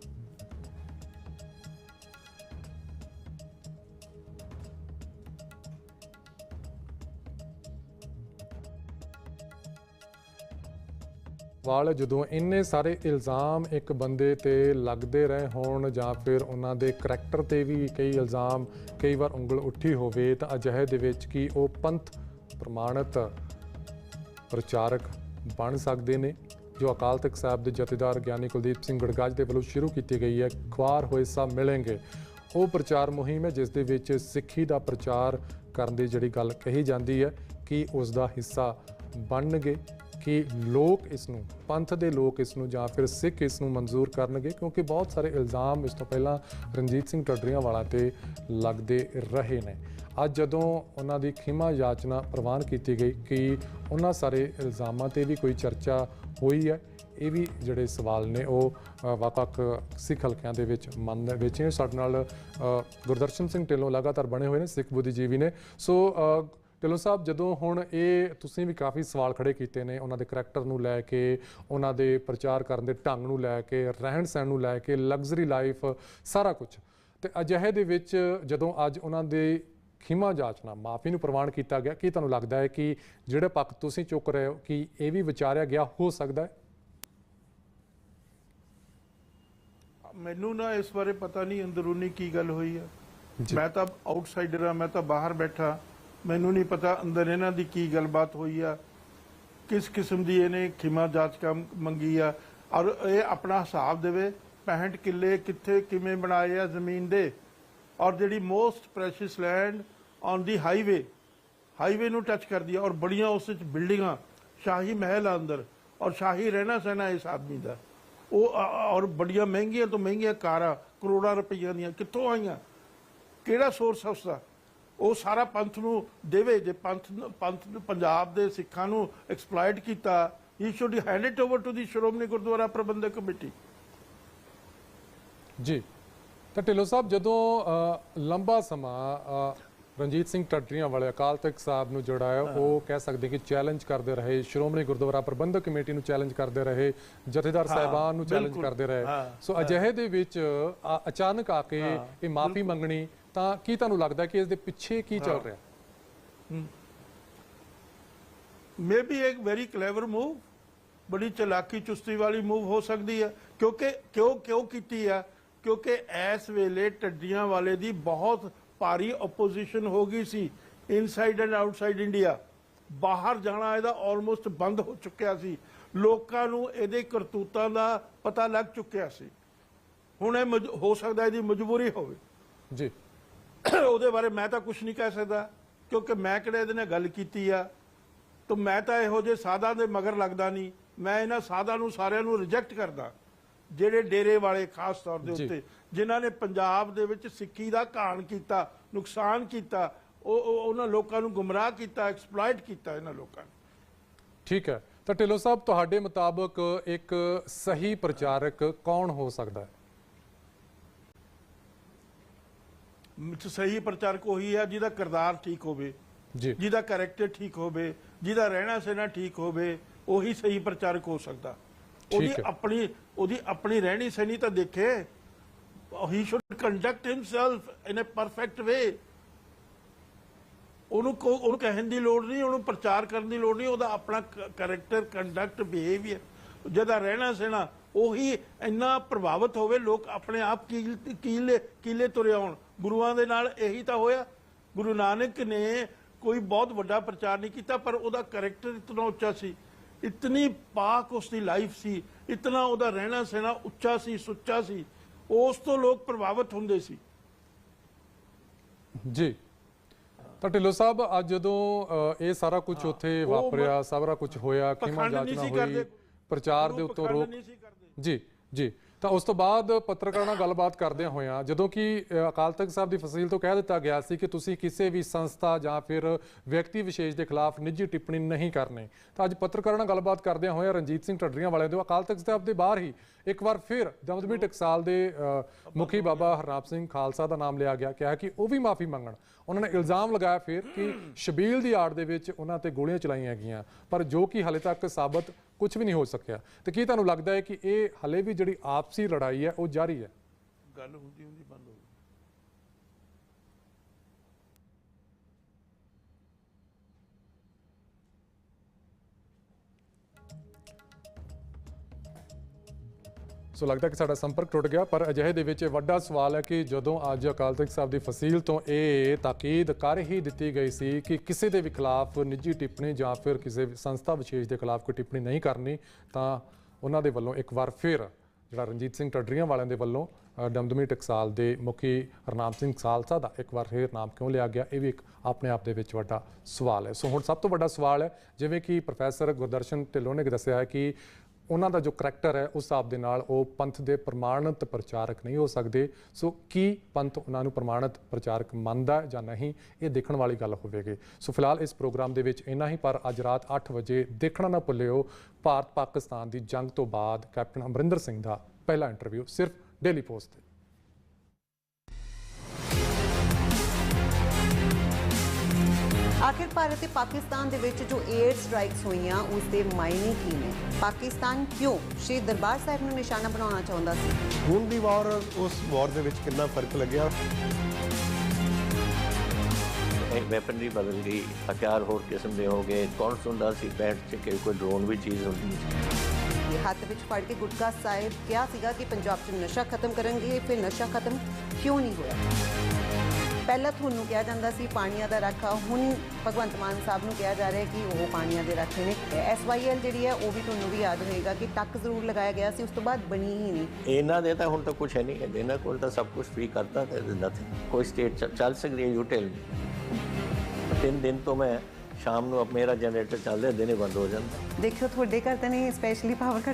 ਵਾਲ ਜਦੋਂ ਇੰਨੇ ਸਾਰੇ ਇਲਜ਼ਾਮ ਇੱਕ ਬੰਦੇ ਤੇ ਲੱਗਦੇ ਰਹੇ ਹੋਣ ਜਾਂ ਫਿਰ ਉਹਨਾਂ ਦੇ ਕਰੈਕਟਰ ਤੇ ਵੀ ਕਈ ਇਲਜ਼ਾਮ, ਕਈ ਵਾਰ ਉਂਗਲ ਉੱਠੀ ਹੋਵੇ ਤਾਂ ਅਜਿਹੇ ਦੇ ਵਿੱਚ ਕੀ ਉਹ ਪੰਥ ਪ੍ਰਮਾਣਿਤ ਪ੍ਰਚਾਰਕ ਬਣ ਸਕਦੇ ਨੇ, ਜੋ ਅਕਾਲ ਤਖਤ ਸਾਹਿਬ ਦੇ ਜਥੇਦਾਰ ਗਿਆਨੀ ਕੁਲਦੀਪ ਸਿੰਘ ਗੜਗਾਜ ਦੇ ਵੱਲੋਂ ਸ਼ੁਰੂ ਕੀਤੀ ਗਈ ਹੈ, ਖੁਆਰ ਹੋਏ ਸਭ ਮਿਲਣਗੇ। ਉਹ ਪ੍ਰਚਾਰ ਮੁਹਿੰਮ ਹੈ, ਜਿਸ ਦੇ ਵਿੱਚ ਸਿੱਖੀ ਦਾ ਪ੍ਰਚਾਰ ਕਰਨ ਦੀ ਜਿਹੜੀ ਗੱਲ ਕਹੀ ਜਾਂਦੀ ਹੈ, ਕਿ ਉਸ ਦਾ ਹਿੱਸਾ ਬਣਨਗੇ। ਕਿ ਲੋਕ ਇਸ ਨੂੰ ਪੰਥ ਦੇ ਲੋਕ ਇਸ ਨੂੰ ਜਾਂ ਫਿਰ ਸਿੱਖ ਇਸ ਨੂੰ ਮਨਜ਼ੂਰ ਕਰਨਗੇ ਕਿਉਂਕਿ ਬਹੁਤ ਸਾਰੇ ਇਲਜ਼ਾਮ ਇਸ ਤੋਂ ਪਹਿਲਾਂ ਰਣਜੀਤ ਸਿੰਘ ਟੱਡਰੀਆਂ ਵਾਲਾ ਤੇ ਲੱਗਦੇ ਰਹੇ ਨੇ। ਅੱਜ ਜਦੋਂ ਉਹਨਾਂ ਦੀ ਖਿਮਾ ਯਾਚਨਾ ਪ੍ਰਵਾਨ ਕੀਤੀ ਗਈ ਕਿ ਉਹਨਾਂ ਸਾਰੇ ਇਲਜ਼ਾਮਾਂ ਤੇ ਵੀ ਕੋਈ ਚਰਚਾ ਹੋਈ ਹੈ ਇਹ ਵੀ ਜਿਹੜੇ ਸਵਾਲ ਨੇ ਉਹ ਅ, ਵੱਖ-ਵੱਖ ਸਿੱਖ ਹਲਕਿਆਂ ਦੇ ਵਿੱਚ ਮਨ ਦੇ ਵਿੱਚ ਸਾਡੇ ਨਾਲ ਗੁਰਦਰਸ਼ਨ ਸਿੰਘ ਢਿੱਲੋਂ ਲਗਾਤਾਰ ਬਣੇ ਹੋਏ ਨੇ ਸਿੱਖ ਬੁੱਧੀਜੀਵੀ ਨੇ। ਸੋ ਢਿੱਲੋਂ ਸਾਹਿਬ ਜਦੋਂ ਹੁਣ ਇਹ ਤੁਸੀਂ ਵੀ ਕਾਫੀ ਸਵਾਲ ਖੜੇ ਕੀਤੇ ਨੇ ਉਹਨਾਂ ਦੇ ਕਰੈਕਟਰ ਨੂੰ ਲੈ ਕੇ ਉਹਨਾਂ ਦੇ ਪ੍ਰਚਾਰ ਕਰਨ ਦੇ ਢੰਗ ਨੂੰ ਲੈ ਕੇ ਰਹਿਣ ਸਹਿਣ ਨੂੰ ਲੈ ਕੇ ਲਗਜ਼ਰੀ ਲਾਈਫ ਸਾਰਾ ਕੁਝ ਤੇ ਅਜਿਹੇ ਦੇ ਵਿੱਚ ਜਦੋਂ ਅੱਜ ਉਹਨਾਂ ਦੇ ਖਿਮਾ ਜਾਚਨਾ ਮਾਫੀ ਨੂੰ ਪ੍ਰਵਾਨ ਕੀਤਾ ਗਿਆ ਕੀ ਤੁਹਾਨੂੰ ਲੱਗਦਾ ਹੈ ਕਿ ਜਿਹੜੇ ਪੱਖ ਤੁਸੀਂ ਚੁੱਕ ਰਹੇ ਹੋ ਕਿ ਇਹ ਵੀ ਵਿਚਾਰਿਆ ਗਿਆ ਹੋ ਸਕਦਾ ਹੈ? ਮੈਨੂੰ ਨਾ ਇਸ ਬਾਰੇ ਪਤਾ ਨਹੀਂ ਅੰਦਰੂਨੀ ਕੀ ਗੱਲ ਹੋਈ ਆ। ਮੈਂ ਤਾਂ ਆਊਟਸਾਈਡਰ ਆ ਮੈਂ ਤਾਂ ਬਾਹਰ ਬੈਠਾ। ਮੈਨੂੰ ਨਹੀਂ ਪਤਾ ਅੰਦਰ ਇਹਨਾਂ ਦੀ ਕੀ ਗੱਲਬਾਤ ਹੋਈ ਆ, ਕਿਸ ਕਿਸਮ ਦੀ ਇਹਨੇ ਖਿਮਾ ਜਾਚਕਾ ਮੰਗੀ ਆ, ਔਰ ਇਹ ਆਪਣਾ ਹਿਸਾਬ ਦੇਵੇ 65 ਕਿੱਲੇ ਕਿੱਥੇ ਕਿਵੇਂ ਬਣਾਏ ਆ ਜ਼ਮੀਨ ਦੇ, ਔਰ ਜਿਹੜੀ most precious land on the highway highway ਨੂੰ ਟੱਚ ਕਰਦੀ ਆ, ਔਰ ਬੜੀਆਂ ਉਸ ਵਿੱਚ ਬਿਲਡਿੰਗਾਂ ਸ਼ਾਹੀ ਮਹਿਲ ਆ ਅੰਦਰ, ਔਰ ਸ਼ਾਹੀ ਰਹਿਣਾ ਸਹਿਣਾ ਇਸ ਆਦਮੀ ਦਾ। ਉਹ ਔਰ ਬੜੀਆਂ ਮਹਿੰਗੀਆਂ ਤੋਂ ਮਹਿੰਗੀਆਂ ਕਾਰਾਂ ਕਰੋੜਾਂ ਰੁਪਈਆ ਦੀਆਂ ਕਿੱਥੋਂ ਆਈਆਂ? ਕਿਹੜਾ ਸੋਰਸ ਹੈ ਉਸਦਾ? ਉਹ ਸਾਰਾ ਪੰਥ ਨੂੰ ਦੇਵੇ, ਜੇ ਪੰਥ ਨੂੰ- ਪੰਥ ਨੂੰ, ਪੰਜਾਬ ਦੇ ਸਿੱਖਾਂ ਨੂੰ ਐਕਸਪਲੋਇਟ ਕੀਤਾ he should hand it over to the Shiromani Gurdwara Prabandhak committee ji, ਤਾਂ ਢਿੱਲੋਂ ਸਾਹਿਬ, ਜਦੋਂ ਲੰਬਾ ਸਮਾਂ ਰਣਜੀਤ ਸਿੰਘ ਟੱਡਰੀਆਂ ਵਾਲੇ ਅਕਾਲ ਤਖਤ ਸਾਹਿਬ ਨੂੰ ਜਿਹੜਾ ਹੈ। ਉਹ ਕਹਿ ਸਕਦੇ ਕਿ ਚੈਲੰਜ ਕਰਦੇ ਰਹੇ। ਸ਼੍ਰੋਮਣੀ ਗੁਰਦੁਆਰਾ ਪ੍ਰਬੰਧਕ ਕਮੇਟੀ ਨੂੰ ਚੈਲੰਜ ਕਰਦੇ ਰਹੇ। ਜਥੇਦਾਰ ਹਾਂ, ਸਾਹਿਬਾਨ ਨੂੰ ਚੈਲੰਜ। ਕਰਦੇ ਰਹੇ। ਹਾਂ, ਸੋ ਅਜਿਹੇ ਦੇ ਵਿੱਚ ਅਚਾਨਕ ਆ ਕੇ ਹਾਂ, ਇਹ ਮਾਫੀ ਮੰਗਣੀ ਤਾਂ ਕੀ ਤੁਹਾਨੂੰ ਲੱਗਦਾ ਕਿ ਇਸ ਦੇ ਪਿੱਛੇ ਕੀ ਚੱਲ ਹਾਂ। ਰਿਹਾ? ਮੇ ਬੀ ਇੱਕ ਵੈਰੀ ਕਲੇਵਰ ਮੂਵ ਬੜੀ ਚਲਾਕੀ ਚੁਸਤੀ ਵਾਲੀ ਮੂਵ ਹੋ ਸਕਦੀ ਹੈ। ਕਿਉਂਕਿ ਕਿਉਂ ਕਿਉਂ ਕੀਤੀ ਆ ਕਿਉਂਕਿ ਇਸ ਵੇਲੇ ਟੱਡੀਆਂ ਵਾਲੇ ਦੀ ਬਹੁਤ ਭਾਰੀ ਆਪੋਜੀਸ਼ਨ ਹੋ ਗਈ ਸੀ ਇਨਸਾਈਡ ਐਂਡ ਆਊਟਸਾਈਡ ਇੰਡੀਆ ਬਾਹਰ ਜਾਣਾ ਇਹਦਾ ਆਲਮੋਸਟ ਬੰਦ ਹੋ ਚੁੱਕਿਆ ਸੀ। ਲੋਕਾਂ ਨੂੰ ਇਹਦੇ ਕਰਤੂਤਾਂ ਦਾ ਪਤਾ ਲੱਗ ਚੁੱਕਿਆ ਸੀ। ਹੁਣ ਇਹ ਹੋ ਸਕਦਾ ਇਹਦੀ ਮਜਬੂਰੀ ਹੋਵੇ। ਜੀ। ਉਹਦੇ ਬਾਰੇ ਮੈਂ ਤਾਂ ਕੁਝ ਨਹੀਂ ਕਹਿ ਸਕਦਾ ਕਿਉਂਕਿ ਮੈਂ ਕਿਹੜੇ ਇਹਦੇ ਨਾਲ ਗੱਲ ਕੀਤੀ ਆ। ਤਾਂ ਮੈਂ ਤਾਂ ਇਹੋ ਜਿਹੇ ਸਾਧਾਂ ਦੇ ਮਗਰ ਲੱਗਦਾ ਨਹੀਂ। ਮੈਂ ਇਹਨਾਂ ਸਾਧਾਂ ਨੂੰ ਸਾਰਿਆਂ ਨੂੰ ਰਿਜੈਕਟ ਕਰਦਾ ਜਿਹੜੇ ਡੇਰੇ ਵਾਲੇ ਖਾਸ ਤੌਰ ਦੇ ਜੀ। ਉੱਤੇ। ਜਿਨ੍ਹਾਂ ਨੇ ਪੰਜਾਬ ਦੇ ਵਿੱਚ ਸਿੱਖੀ ਦਾ ਘਾਣ ਕੀਤਾ ਨੁਕਸਾਨ ਕੀਤਾ ਉਹ ਉਹ- ਉਹਨਾਂ ਲੋਕਾਂ ਨੂੰ ਗੁੰਮਰਾਹ ਕੀਤਾ ਐਕਸਪਲੋਇਟ ਕੀਤਾ ਇਹਨਾਂ ਲੋਕਾਂ ਨੇ। ਠੀਕ ਹੈ। ਤਾਂ ਢਿੱਲੋਂ ਸਾਹਿਬ ਤੁਹਾਡੇ ਮੁਤਾਬਕ ਇੱਕ ਸਹੀ ਪ੍ਰਚਾਰਕ ਕੌਣ ਹੋ ਸਕਦਾ ਹੈ? ਸਹੀ ਪ੍ਰਚਾਰਕ ਉਹੀ ਹੈ ਜਿਹਦਾ ਕਿਰਦਾਰ ਠੀਕ ਹੋਵੇ ਜੀ। ਜਿਹਦਾ ਕੈਰੈਕਟਰ ਠੀਕ ਹੋਵੇ ਜਿਹਦਾ ਰਹਿਣਾ ਸਹਿਣਾ ਠੀਕ ਹੋਵੇ ਉਹੀ ਸਹੀ ਪ੍ਰਚਾਰਕ ਹੋ ਸਕਦਾ। ਉਹਦੀ। ਆਪਣੀ ਉਹਦੀ ਆਪਣੀ ਰਹਿਣੀ ਸਹਿਣੀ ਤਾਂ ਦੇਖੇ। He should conduct himself in a perfect way ਉਹਨੂੰ ਕੋ- ਉਹਨੂੰ ਕਹਿਣ ਦੀ ਲੋੜ ਨਹੀਂ, ਉਹਨੂੰ ਪ੍ਰਚਾਰ ਕਰਨ ਦੀ ਲੋੜ ਨਹੀਂ, ਉਹਦਾ ਆਪਣਾ ਕੈਰੈਕਟਰ ਕੰਡਕਟ ਬਿਹੇਵੀਅਰ ਜਿਹਦਾ ਰਹਿਣਾ ਸਹਿਣਾ, ਉਹੀ ਇੰਨਾ ਪ੍ਰਭਾਵਿਤ ਹੋਵੇ, ਲੋਕ ਆਪਣੇ ਆਪ ਕੀਲੇ ਕੀਲੇ ਤੁਰੇ ਆਉਣ। ਗੁਰੂਆਂ ਦੇ ਨਾਲ ਇਹੀ ਤਾਂ ਹੋਇਆ। ਗੁਰੂ ਨਾਨਕ ਨੇ ਕੋਈ ਬਹੁਤ ਵੱਡਾ ਪ੍ਰਚਾਰ ਨਹੀਂ ਕੀਤਾ, ਪਰ ਉਹਦਾ ਕੈਰੈਕਟਰ ਇਤਨਾ ਉੱਚਾ ਸੀ। ਇਤਨੀ ਪਾਕ ਉਸ ਦੀ ਲਾਈਫ ਸੀ। ਇਤਨਾ ਉਹਦਾ ਰਹਿਣਾ ਸਹਿਣਾ ਉੱਚਾ ਸੀ, ਸੁੱਚਾ ਸੀ। ਉਸ ਤੋਂ ਲੋਕ ਪ੍ਰਭਾਵਿਤ ਹੁੰਦੇ ਸੀ ਜੀ ਤਾਂ ਢਿੱਲੋਂ ਸਾਹਿਬ ਅੱਜ ਜਦੋਂ ਇਹ ਸਾਰਾ ਕੁਝ ਉੱਥੇ ਵਾਪਰਿਆ ਸਾਰਾ ਕੁਝ ਹੋਇਆ ਨਹੀਂ ਜਾਚਨਾ ਹੋਈ। ਪ੍ਰਚਾਰ ਦੇ ਉੱਤੋਂ ਰੋਕ। ਜੀ ਜੀ ਤਾਂ ਉਸ ਤੋਂ ਬਾਅਦ ਪੱਤਰਕਾਰਾਂ ਨਾਲ ਗੱਲਬਾਤ ਕਰਦਿਆਂ ਹੋਇਆਂ ਜਦੋਂ ਕਿ ਅਕਾਲ ਤਖਤ ਸਾਹਿਬ ਦੀ ਫਸੀਲ ਤੋਂ ਕਹਿ ਦਿੱਤਾ ਗਿਆ ਸੀ ਕਿ ਤੁਸੀਂ ਕਿਸੇ ਵੀ ਸੰਸਥਾ ਜਾਂ ਫਿਰ ਵਿਅਕਤੀ ਵਿਸ਼ੇਸ਼ ਦੇ ਖਿਲਾਫ ਨਿੱਜੀ ਟਿੱਪਣੀ ਨਹੀਂ ਕਰਨੀ। ਤਾਂ ਅੱਜ ਪੱਤਰਕਾਰਾਂ ਨਾਲ ਗੱਲਬਾਤ ਕਰਦਿਆਂ ਹੋਇਆਂ ਰਣਜੀਤ ਸਿੰਘ ਢੱਡਰੀਆਂ ਵਾਲਿਆਂ ਦੇ। ਅਕਾਲ ਤਖਤ ਸਾਹਿਬ ਦੇ ਬਾਹਰ ਹੀ ਇੱਕ ਵਾਰ ਫਿਰ ਦਮਦਮੀ ਟਕਸਾਲ ਦੇ ਮੁਖੀ ਬਾਬਾ ਹਰਨਾਮ ਸਿੰਘ ਖਾਲਸਾ ਦਾ ਨਾਮ ਲਿਆ ਗਿਆ। ਕਿਹਾ ਕਿ ਉਹ ਵੀ ਮਾਫੀ ਮੰਗਣ। ਉਹਨਾਂ ਨੇ ਇਲਜ਼ਾਮ ਲਗਾਇਆ ਫਿਰ ਕਿ ਸ਼ਬੀਲ ਦੀ ਆੜ ਦੇ ਵਿੱਚ ਉਹਨਾਂ ਤੇ ਗੋਲੀਆਂ ਚਲਾਈਆਂ ਗਈਆਂ। ਪਰ ਜੋ ਕਿ ਹਾਲੇ ਤੱਕ ਸਾਬਤ ਕੁਝ ਵੀ ਨਹੀਂ ਹੋ ਸਕਿਆ। ਤੇ ਕੀ ਤੁਹਾਨੂੰ ਲੱਗਦਾ ਹੈ ਕਿ ਇਹ ਹਲੇ ਵੀ ਜਿਹੜੀ ਆਪਸੀ ਲੜਾਈ ਹੈ, ਉਹ ਜਾਰੀ ਹੈ? ਗੱਲ ਹੁੰਦੀ ਹੁੰਦੀ ਸੋ ਲੱਗਦਾ ਕਿ ਸਾਡਾ ਸੰਪਰਕ ਟੁੱਟ ਗਿਆ ਪਰ ਅਜਿਹੇ ਦੇ ਵਿੱਚ ਇਹ ਵੱਡਾ ਸਵਾਲ ਹੈ ਕਿ ਜਦੋਂ ਅੱਜ ਅਕਾਲ ਤਖਤ ਸਾਹਿਬ ਦੀ ਫਸੀਲ ਤੋਂ ਇਹ ਤਾਕੀਦ ਕਰ ਹੀ ਦਿੱਤੀ ਗਈ ਸੀ ਕਿ ਕਿਸੇ ਦੇ ਵੀ ਖਿਲਾਫ ਨਿੱਜੀ ਟਿੱਪਣੀ ਜਾਂ ਫਿਰ ਕਿਸੇ ਸੰਸਥਾ ਵਿਸ਼ੇਸ਼ ਦੇ ਖਿਲਾਫ ਕੋਈ ਟਿੱਪਣੀ ਨਹੀਂ ਕਰਨੀ ਤਾਂ ਉਹਨਾਂ ਦੇ ਵੱਲੋਂ ਇੱਕ ਵਾਰ ਫਿਰ ਜਿਹੜਾ ਰਣਜੀਤ ਸਿੰਘ ਟੱਡਰੀਆਂ ਵਾਲਿਆਂ ਦੇ ਵੱਲੋਂ ਅ, ਦਮਦਮੀ ਟਕਸਾਲ ਦੇ ਮੁਖੀ ਹਰਨਾਮ ਸਿੰਘ ਸਾਲਸਾ ਦਾ ਇੱਕ ਵਾਰ ਫਿਰ ਨਾਮ ਕਿਉਂ ਲਿਆ ਗਿਆ ਇਹ ਵੀ ਇੱਕ ਆਪਣੇ ਆਪ ਦੇ ਵਿੱਚ ਵੱਡਾ ਸਵਾਲ ਹੈ। ਸੋ ਹੁਣ ਸਭ ਤੋਂ ਵੱਡਾ ਸਵਾਲ ਹੈ ਜਿਵੇਂ ਕਿ ਪ੍ਰੋਫੈਸਰ ਗੁਰਦਰਸ਼ਨ ਢਿੱਲੋਂ ਨੇ ਦੱਸਿਆ ਹੈ ਕਿ ਉਹਨਾਂ ਦਾ ਜੋ ਕਰੈਕਟਰ ਹੈ, ਉਸ ਹਿਸਾਬ ਦੇ ਨਾਲ ਉਹ ਪੰਥ ਦੇ ਪ੍ਰਮਾਣਿਤ ਪ੍ਰਚਾਰਕ ਨਹੀਂ ਹੋ ਸਕਦੇ। ਸੋ ਕੀ ਪੰਥ ਉਹਨਾਂ ਨੂੰ ਪ੍ਰਮਾਣਿਤ ਪ੍ਰਚਾਰਕ ਮੰਨਦਾ ਜਾਂ ਨਹੀਂ, ਇਹ ਦੇਖਣ ਵਾਲੀ ਗੱਲ ਹੋਵੇਗੀ। ਸੋ ਫਿਲਹਾਲ ਇਸ ਪ੍ਰੋਗਰਾਮ ਦੇ ਵਿੱਚ ਇੰਨਾ ਹੀ, ਪਰ ਅੱਜ ਰਾਤ 8 ਵਜੇ ਦੇਖਣਾ ਨਾ ਭੁੱਲਿਓ ਭਾਰਤ ਪਾਕਿਸਤਾਨ ਦੀ ਜੰਗ ਤੋਂ ਬਾਅਦ ਕੈਪਟਨ ਅਮਰਿੰਦਰ ਸਿੰਘ ਦਾ ਪਹਿਲਾ ਇੰਟਰਵਿਊ ਸਿਰਫ ਡੇਲੀ ਪੋਸਟ ਤੇ। ਆਖਿਰ ਭਾਰਤ ਤੇ ਪਾਕਿਸਤਾਨ ਦੇ ਵਿੱਚ ਜੋ 에ਅਰ ਸਟ੍ਰਾਈਕਸ ਹੋਈਆਂ ਉਸ ਦੇ ਮਾਇਨੇ ਕੀ ਨੇ? ਪਾਕਿਸਤਾਨ ਕਿਉਂ ਸ਼੍ਰੀ ਦਰਬਾਰ ਸਾਹਿਬ ਨੂੰ ਨਿਸ਼ਾਨਾ ਬਣਾਉਣਾ ਚਾਹੁੰਦਾ ਸੀ? ਹੁਣ ਦੀ ਵਾਰ ਉਸ ਵਾਰ ਦੇ ਵਿੱਚ ਕਿੰਨਾ ਫ਼ਰਕ ਲੱਗਿਆ? ਵੈਪਨਰੀ ਬਦਲ ਗਈ ਹਥਿਆਰ ਹੋਰ ਕਿਸਮ ਦੇ ਹੋ ਗਏ ਕੌਣ ਸੁਣਦਾ ਸੀ ਬੈਠ ਚ ਕਿ ਕੋਈ ਡਰੋਨ ਵੀ ਚੀਜ਼ ਹੁੰਦੀ ਸੀ? ਇਹ ਹੱਥ ਵਿੱਚ ਫੜ ਕੇ ਗੁਟਕਾ ਸਾਹਿਬ ਕਿਹਾ ਸੀਗਾ ਕਿ ਪੰਜਾਬ 'ਚ ਨਸ਼ਾ ਖਤਮ ਕਰਨਗੇ ਫਿਰ ਨਸ਼ਾ ਖਤਮ ਕਿਉਂ ਨਹੀਂ ਹੋਇਆ? ਪਹਿਲਾਂ ਤੁਹਾਨੂੰ ਕਿਹਾ ਜਾਂਦਾ ਸੀ ਪਾਣੀਆਂ ਦਾ ਰਾਖਾ ਹੁਣ ਭਗਵੰਤ ਮਾਨ ਸਾਹਿਬ ਨੂੰ ਕਿਹਾ ਜਾ ਰਿਹਾ ਕਿ ਉਹ ਪਾਣੀਆਂ ਦੇ ਰਾਖੇ ਨੇ। ਐਸਵਾਈਐਲ ਜਿਹੜੀ ਹੈ ਉਹ ਵੀ ਤੁਹਾਨੂੰ ਵੀ ਯਾਦ ਹੋਏਗਾ ਕਿ ਟੱਕ ਜ਼ਰੂਰ ਲਗਾਇਆ ਗਿਆ ਸੀ ਉਸ ਤੋਂ ਬਾਅਦ ਬਣੀ ਹੀ ਨਹੀਂ। ਇਹਨਾਂ ਦੇ ਤਾਂ ਹੁਣ ਤਾਂ ਕੁਝ ਹੈ ਨਹੀਂ ਹੈ ਇਹਨਾਂ ਕੋਲ ਤਾਂ ਸਭ ਕੁਝ ਫ੍ਰੀ ਕਰਤਾ ਤੇ ਨਥਿੰਗ ਕੋਈ ਸਟੇਟ ਚੱਲ ਸਕਦੀ ਹੈ ਯੂ ਟੈਲ ਤਿੰਨ ਦਿਨ ਤੋਂ ਮੈਂ ਸ਼ਾਮ ਨੂੰ ਮੇਰਾ ਜਨਰੇਟਰ ਚੱਲਦਾ ਦਿਨੇ ਬੰਦ ਹੋ ਜਾਂਦਾ। ਦੇਖਿਓ ਤੁਹਾਡੇ ਘਰ ਤਾਂ ਨਹੀਂ ਸਪੈਸ਼ਲੀ ਪਾਵਰ ਕੱਟ